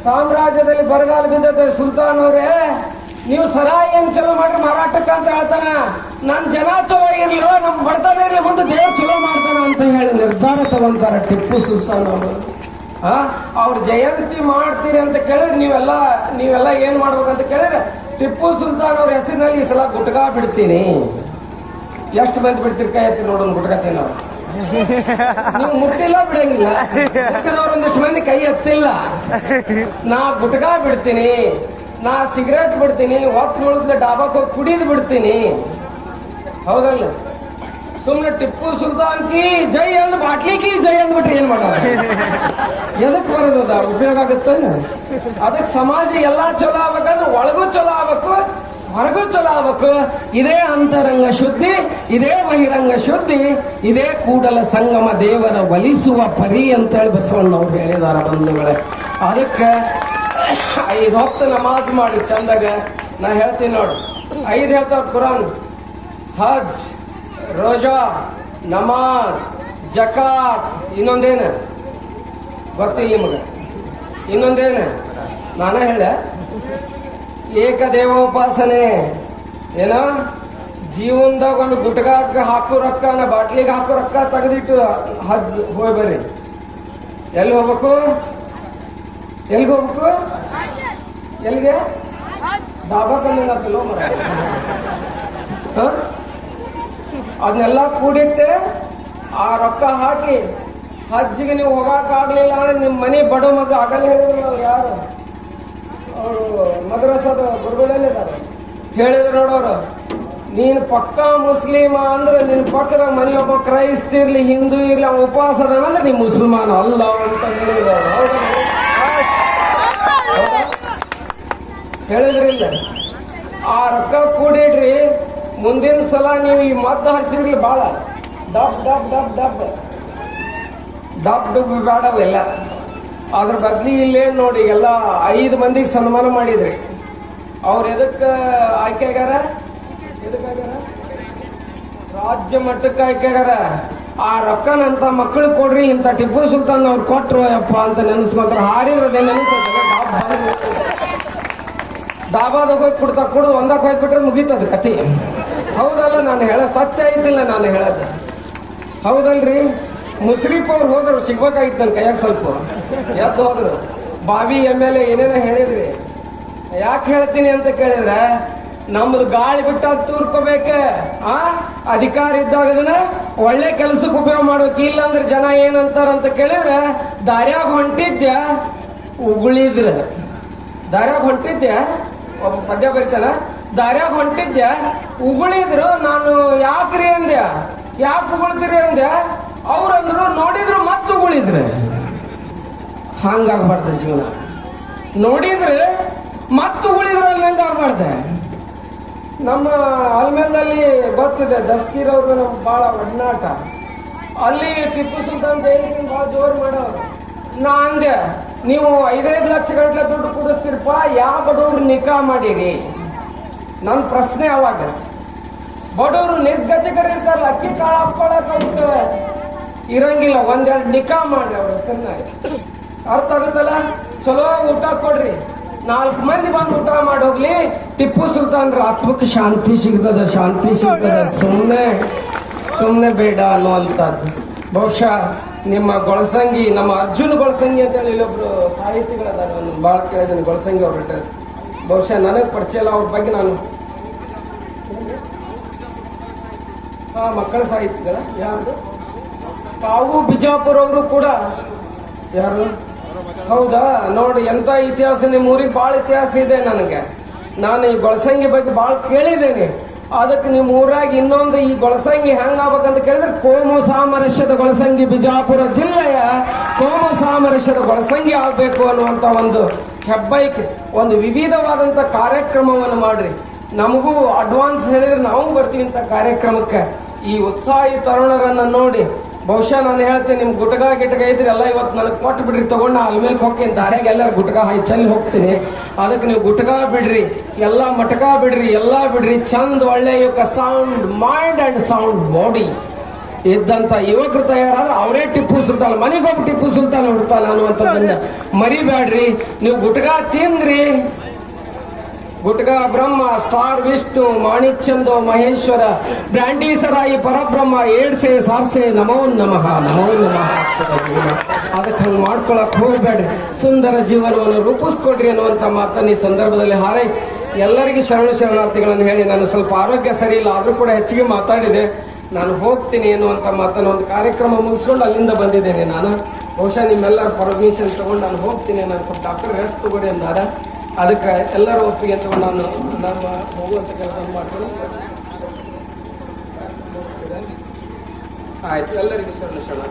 ಸಾಮ್ರಾಜ್ಯದಲ್ಲಿ ಬರಗಾಲ ಬಿದ್ದತೆ ಸುಲ್ತಾನ್ ಅವರೇ, ನೀವು ಸರಾಯಿ ಏನ್ ಚಲೋ ಮಾಡ್ರಿ ಮಾರಾಟಕ್ಕೆ ಅಂತ ಹೇಳ್ತಾನ. ನನ್ ಜನ ಚಲೋ ಏನಿಲ್ಲೋ ನಮ್ ಬಡತನ ಇರ್ಲಿ, ಮುಂದೆ ದೇವ್ರು ಚಲೋ ಮಾಡ್ತಾನ ಅಂತ ಹೇಳಿ ನಿರ್ಧಾರ ತಗೊಂತಾರೆ ಟಿಪ್ಪು ಸುಲ್ತಾನ್ ಅವರು. ಅವ್ರ ಜಯಂತಿ ಮಾಡ್ತೀರಿ ಅಂತ ಕೇಳಿದ್ರೆ ನೀವೆಲ್ಲ ನೀವೆಲ್ಲ ಏನ್ ಮಾಡ್ಬೇಕಂತ ಕೇಳಿದ್ರೆ ಟಿಪ್ಪು ಸುಲ್ತಾನ್ ಅವ್ರ ಹೆಸರಿನಲ್ಲಿ ಈ ಸಲ ಗುಟ್ಕ ಬಿಡ್ತೀನಿ. ಎಷ್ಟು ಮಂದಿ ಬಿಡ್ತೀರಿ ಕೈ ಎತ್ತಿ ನೋಡೋಣ ಗುಟ್ಕತ್ತೀನಿ ನಾವು ನೀವು ಮುಟ್ಟಿಲ್ಲ, ಬಿಡಂಗಿಲ್ಲ. ಮುಟ್ಟಿದವ್ರು ಒಂದಿಷ್ಟು ಮಂದಿ ಕೈ ಎತ್ತಿಲ್ಲ. ನಾ ಗುಟ್ಕ ಬಿಡ್ತೀನಿ. ನಾ ಸಿಗರೇಟ್ ಬಿಡ್ತೀನಿ. ಹೊತ್ತು ಮುಳುಗ್ದ ಡಾಬಾಕ್ ಹೋಗಿ ಕುಡಿದು ಬಿಡ್ತೀನಿ. ಹೌದಲ್ಲ? ಸುಮ್ಮನೆ ಟಿಪ್ಪು ಸುಲ್ತಾನ್ ಕಿ ಜೈ ಅಂದ್ ಬಾಟ್ಲಿ ಕಿ ಜೈ ಅಂದ್ಬಿಟ್ರೆ ಏನ್ ಮಾಡ ಎದಕ್ ಬರೋದದ ಉಪಯೋಗ ಆಗುತ್ತ ಅದಕ್ಕೆ ಸಮಾಜ ಎಲ್ಲಾ ಚಲೋ ಆಗ್ಬೇಕಂದ್ರೆ ಒಳಗೂ ಚಲೋ ಆಗ್ಬೇಕು, ಹೊರಗೂ ಚಲೋ ಆಗ್ಬೇಕು. ಇದೇ ಅಂತರಂಗ ಶುದ್ಧಿ, ಇದೇ ಬಹಿರಂಗ ಶುದ್ಧಿ, ಇದೇ ಕೂಡಲ ಸಂಗಮ ದೇವರ ಒಲಿಸುವ ಪರಿ ಅಂತೇಳಿ ಬಸವಣ್ಣವ್ರು ಹೇಳಿದಾರ ಬಂಧುಗಳೇ. ಅದಕ್ಕೆ ಐದು ಹೊತ್ತು ನಮಾಜ್ ಮಾಡಿ ಚಂದಾಗ, ನಾ ಹೇಳ್ತೀನಿ ನೋಡು. ಐದು ಹೇಳ್ತಾರ ಕುರಾನ್, ಹಜ್. ರೋಜಾ ನಮಾಜ್ ಜಕಾತ್ ಇನ್ನೊಂದೇನು? ಗೊತ್ತಿಲ್ಲ ನಿಮಗೆ. ಇನ್ನೊಂದೇನು? ನಾನೇ ಹೇಳ. ಏಕದೇವೋಪಾಸನೆ. ಏನ? ಜೀವನದಾಗ ಒಂದು ಗುಟ್ಗಾಕ ಹಾಕೋ ರೊಕ್ಕನ ಬಾಟ್ಲಿಗೆ ಹಾಕೋ ರೊಕ್ಕ ತೆಗೆದಿಟ್ಟು ಹಜ್ ಹೋಗಿ ಬರ್ರಿ. ಎಲ್ಲಿ ಹೋಗ್ಬೇಕು? ಎಲ್ಲಿಗೆ ಹೋಗ್ಬೇಕು? ಎಲ್ಲಿಗೆ? ಡಾಬಾ ಕಣ್ಣಿನತ್ತಲ್ಲೋ ಮರ ಹ? ಅದನ್ನೆಲ್ಲ ಕೂಡಿಟ್ಟೆ. ಆ ರೊಕ್ಕ ಹಾಕಿ ಹಜ್ಜಿಗೆ ನೀವು ಹೋಗಕ್ ಆಗ್ಲಿಲ್ಲ ಅಂದ್ರೆ ನಿಮ್ಮ ಮನೆ ಬಡ ಮಗ ಆಗಲ್ಲ ಹೇಳಿದ್ರು ಅವ್ರು ಯಾರು? ಅವರು ಮದ್ರಸದ ಗುರುಗಳಲ್ಲಿದ್ದಾರೆ. ಹೇಳಿದ್ರು ನೋಡೋರು ನೀನು ಪಕ್ಕಾ ಮುಸ್ಲಿಮ ಅಂದ್ರೆ ನಿನ್ನ ಪಕ್ಕದ ಮನೆಯೊಬ್ಬ ಕ್ರೈಸ್ತ ಇರ್ಲಿ ಹಿಂದೂ ಇರ್ಲಿ ಅವನ ಉಪವಾಸ ಅಂದ್ರೆ ನೀ ಮುಸಲ್ಮಾನ ಅಲ್ಲ ಅಂತ ಹೇಳಿದ್ರು? ಹೇಳಿದ್ರಿಲ್ಲ ಆ ರೊಕ್ಕ ಕೂಡಿಡ್ರಿ. ಮುಂದಿನ ಸಲ ನೀವು ಈ ಮದ್ದು ಹರಿಸಿರ್ಲಿ ಭಾಳ ಡಬ್ ಡಬ್ ಡಬ್ ಡಬ್. ಡಬ್ ಡಬ್ ಬೇಡವೆಲ್ಲ. ಅದ್ರ ಬದ್ಲಿ ಇಲ್ಲೇ ನೋಡಿ ಎಲ್ಲ ಐದು ಮಂದಿಗೆ ಸನ್ಮಾನ ಮಾಡಿದ್ರಿ. ಅವ್ರು ಎದಕ್ಕೆ ಆಯ್ಕೆ ಆಗ್ಯಾರ? ಎದಕ್ಕಾಗ್ಯಾರ ರಾಜ್ಯ ಮಟ್ಟಕ್ಕೆ ಆಯ್ಕೆ ಆಗ್ಯಾರ. ಆ ರೊಕ್ಕನಂತ ಮಕ್ಕಳು ಕೊಡ್ರಿ, ಇಂಥ ಟಿಪ್ಪು ಸುಲ್ತಾನ್ ಅವ್ರು ಕೊಟ್ರು ಅಪ್ಪ ಅಂತ ನೆನೆಸ್ಕೊಂಡ್ರೆ ಹಾರಿದ್ರೆ ನೆನೆಸ್ತದೆ ದಾಬಾದಾಗ ಹೋಗಿ ಕುಡ್ತಾ ಕುಡ್ದು ಒಂದಕ್ಕೆ ಹೋಗ್ಬಿಟ್ರೆ ಮುಗೀತದ ಕತಿ ನಾನು ಹೇಳ ಸತ್ಯ ಐತಿಲ್ಲ ನಾನು ಹೇಳದ. ಹೌದಲ್ರಿ? ಮುಸ್ರೀಫ್ ಅವ್ರು ಹೋದ್ರು, ಸಿಗ್ಬೇಕಾಗಿತ್ತು ನನ್ನ ಕೈಯಾಗ ಸ್ವಲ್ಪ. ಎದ್ದು ಹೋದ್ರು. ಬಾವಿ ಎಂ ಎಲ್ ಎ ಏನೇನೋ ಹೇಳಿದ್ರಿ. ಯಾಕೆ ಹೇಳ್ತೀನಿ ಅಂತ ಕೇಳಿದ್ರೆ, ನಮ್ದು ಗಾಳಿ ಬಿಟ್ಟ ತೂರ್ಕೋಬೇಕ? ಆ? ಅಧಿಕಾರ ಇದ್ದಾಗ ಅದನ್ನ ಒಳ್ಳೆ ಕೆಲಸಕ್ಕೆ ಉಪಯೋಗ ಮಾಡ್ಬೇಕು ಇಲ್ಲ ಅಂದ್ರೆ ಜನ ಏನಂತಾರ ಅಂತ ಕೇಳಿದ್ರೆ, ದಾರ್ಯಾಗ ಹೊಂಟಿದ್ಯ, ಉಗುಳಿದ್ರ. ದಾರ್ಯಾಗ ಹೊಂಟಿದ್ಯ? ಒಬ್ಬ ಪದ್ಯ ಬರೀತಾನ? ದಾರ್ಯಾಗ ಹೊಂಟಿದ್ದೆ ಉಗುಳಿದ್ರು, ನಾನು ಯಾಕ್ರಿ? ಅಂದ್ಯ. ಯಾಕೆ ಉಗುಳ್ತೀರಿ? ಅಂದೆ ಅವ್ರಂದ್ರು, ನೋಡಿದ್ರು ಮತ್ತೆ ಉಗುಳಿದ್ರೆ. ಹಂಗಾಗ್ಬಾರ್ದು ಜೀವನ. ನೋಡಿದ್ರೆ ಮತ್ತೆ ಉಗುಳಿದ್ರು ಅಲ್ಲಿಂದ ಆಗ್ಬಾರ್ದೆ ನಮ್ಮ ಅಲ್ಮೇಲಲ್ಲಿ ಗೊತ್ತಿದೆ ದಸ್ತೀರ್ ಅವ್ರಿಗೆ ನಮ್ಗೆ ಭಾಳ ಒಡನಾಟ. ಅಲ್ಲಿ ಟಿಪ್ಪು ಸುಲ್ತಾನ್ ಜಯಂತಿ ಭಾಳ ಜೋರು ಮಾಡೋರು. ನಾ ಅಂದೆ ನೀವು ಐದೈದು ಲಕ್ಷ ಗಂಟೆ ದುಡ್ಡು ಕೊಡಿಸ್ತೀರಪ್ಪ ಯಾವ ಬಡವ್ರು ನಿಕಾ ಮಾಡಿರಿ? ನನ್ನ ಪ್ರಶ್ನೆ ಅವಾಗ, ಬಡವರು ನಿರ್ಗತಿಕರಿರ್ತಾರಲ್ಲ, ಅಕ್ಕಿ ಕಾಳು ಅವ್ರಿಗೆ ಇರಂಗಿಲ್ಲ, ಒಂದೆರಡು ನಿಕಾ ಮಾಡಿ ಅವ್ರ ಚೆನ್ನಾಗಿ. ಅರ್ಥ ಆಗುತ್ತಲ್ಲ? ಚಲೋ ಊಟ ಕೊಡ್ರಿ. ನಾಲ್ಕು ಮಂದಿ ಬಂದು ಊಟ ಮಾಡೋಗ್ಲಿ ಟಿಪ್ಪು ಸುಲ್ತಾನ್ರ ಆತ್ಮಕ್ಕೆ ಶಾಂತಿ ಸಿಗ್ತದ ಶಾಂತಿ ಸಿಗ್ತದ. ಸುಮ್ಮನೆ ಸುಮ್ಮನೆ ಬೇಡ ಅನ್ನುವಂಥದ್ದು ಬಹುಶಃ ನಿಮ್ಮ ಗೊಳಸಂಗಿ, ನಮ್ಮ ಅರ್ಜುನ್ ಗೊಳಸಂಗಿ ಅಂತ ಹೇಳಿ ಇಲ್ಲೊಬ್ರು ಸಾಹಿತಿಗಳದಾರ ಭಾಳ ಕೇಳಿದ್ದೀನಿ ಗೊಳಸಂಗಿ ಅವ್ರ ಡ್ರೆಸ್ ಬಹುಶಃ ನನಗೆ ಪರಿಚಯ ಇಲ್ಲ, ಅವ್ರ ಬಗ್ಗೆ ನಾನು ಹಾಂ ಮಕ್ಕಳ ಸಾಹಿತ್ಯಗಳ ಯಾರು ತಾವು ಬಿಜಾಪುರ ಅವರು ಕೂಡ. ಯಾರು? ಹೌದಾ? ನೋಡಿ, ಎಂತ ಇತಿಹಾಸ ನಿಮ್ಮ ಊರಿಗೆ ಭಾಳ ಇತಿಹಾಸ ಇದೆ ನನಗೆ. ನಾನು ಈ ಗೊಳಸಂಗಿ ಬಗ್ಗೆ ಭಾಳ ಕೇಳಿದ್ದೇನೆ. ಅದಕ್ಕೆ ನಿಮ್ಮ ಊರಾಗ ಇನ್ನೊಂದು ಈ ಗೊಳಸಂಗಿ ಹೆಂಗ್ ಆಗ್ಬೇಕಂತ ಕೇಳಿದ್ರೆ, ಕೋಮು ಸಾಮರಸ್ಯದ ಗೊಳಸಂಗಿ ಬಿಜಾಪುರ ಜಿಲ್ಲೆಯ ಕೋಮು ಸಾಮರಸ್ಯದ ಗೊಳಸಂಗಿ ಆಗಬೇಕು ಅನ್ನುವಂತ ಒಂದು ಹೆಬ್ಬೈಕ್, ಒಂದು ವಿವಿಧವಾದಂಥ ಕಾರ್ಯಕ್ರಮವನ್ನು ಮಾಡ್ರಿ. ನಮಗೂ ಅಡ್ವಾನ್ಸ್ ಹೇಳಿದ್ರೆ ನಾವು ಬರ್ತೀವಿ ಅಂತ ಕಾರ್ಯಕ್ರಮಕ್ಕೆ. ಈ ಉತ್ಸಾಹಿ ತರುಣರನ್ನು ನೋಡಿ. ಬಹುಶಃ ನಾನು ಹೇಳ್ತೇನೆ, ನಿಮ್ ಗುಟಗ ಗಿಟಗ ಇದ್ರೆ ಎಲ್ಲ ಇವತ್ತು ನನಗೆ ಕೊಟ್ಟು ಬಿಡ್ರಿ, ತಗೊಂಡು ಅಲ್ಲಿ ಮೇಲೆ ಹೋಗ್ತೀನಿ ದಾರ್ಯಾಗ ಎಲ್ಲರೂ ಗುಟಗ ಹಾಯ್ ಚೆಲ್ಲಿ ಹೋಗ್ತೀನಿ. ಅದಕ್ಕೆ ನೀವು ಗುಟಗ ಬಿಡ್ರಿ, ಎಲ್ಲ ಮಟಕ ಬಿಡ್ರಿ, ಎಲ್ಲ ಬಿಡ್ರಿ. ಚಂದ ಒಳ್ಳೆ ಇವಕ್ಕ sound mind and sound body ಇದ್ದಂತ ಯುವಕರು ತಯಾರಾದ್ರೆ ಅವರೇ ಟಿಪ್ಪು ಸುಲ್ತಾನ್ ಮನೆಗೊಬ್ಬ ಟಿಪ್ಪು ಸುಲ್ತಾನ ಹುಡ್ತಾನ ಅನ್ನುವಂಥದ್ದನ್ನ ಮರಿಬೇಡ್ರಿ ನೀವು ಗುಟ್ಗ ತಿಂದ್ರಿ. ಗುಟ್ಗ ಬ್ರಹ್ಮ ಸ್ಟಾರ್ ವಿಷ್ಣು ಮಾಣಿಕ್ಯಂದ ಮಹೇಶ್ವರ ಬ್ರಾಂಡೀಸರಾಯಿ ಪರಬ್ರಹ್ಮ ಏಡ್ಸೆ ಸಾರ್ಸೆ ನಮೋ ನಮಃ ನಮೋ ನಮಃ. ಅದಕ್ಕೆ ಹಂಗೆ ಮಾಡ್ಕೊಳಕ್ ಹೋಗ್ಬೇಡ್ರಿ. ಸುಂದರ ಜೀವನವನ್ನು ರೂಪಿಸ್ಕೊಡ್ರಿ ಅನ್ನುವಂಥ ಮಾತನ್ನ ಈ ಸಂದರ್ಭದಲ್ಲಿ ಹಾರೈಸಿ. ಎಲ್ಲರಿಗೂ ಶರಣ ಶರಣಾರ್ಥಿಗಳನ್ನು ಹೇಳಿ ನಾನು ಸ್ವಲ್ಪ ಆರೋಗ್ಯ ಸರಿ ಇಲ್ಲ ಆದ್ರೂ ಕೂಡ ಹೆಚ್ಚಿಗೆ ಮಾತಾಡಿದೆ. ನಾನು ಹೋಗ್ತೀನಿ ಅನ್ನುವಂಥ ಮಾತನ್ನ ಒಂದು ಕಾರ್ಯಕ್ರಮ ಮುಗಿಸ್ಕೊಂಡು ಅಲ್ಲಿಂದ ಬಂದಿದ್ದೇನೆ ನಾನು. ಬಹುಶಃ ನಿಮ್ಮೆಲ್ಲರ ಪರ್ಮಿಷನ್ ತಗೊಂಡು ನಾನು ಹೋಗ್ತೀನಿ ನಾನು ಸ್ವಲ್ಪ ಡಾಕ್ಟರ್ ರೆಸ್ಟ್ ತಗೊಡಿ ಅಂದಾರ. ಅದಕ್ಕೆ ಎಲ್ಲರ ಒಪ್ಪಿಗೆ ತಗೊಂಡು ನಾನು ನಮ್ಮ ಹೋಗುವಂಥ ಕೆಲಸ ಮಾಡ್ತೀನಿ. ಆಯ್ತು, ಎಲ್ಲರಿಗೂ ಸರ್ ಶರಣ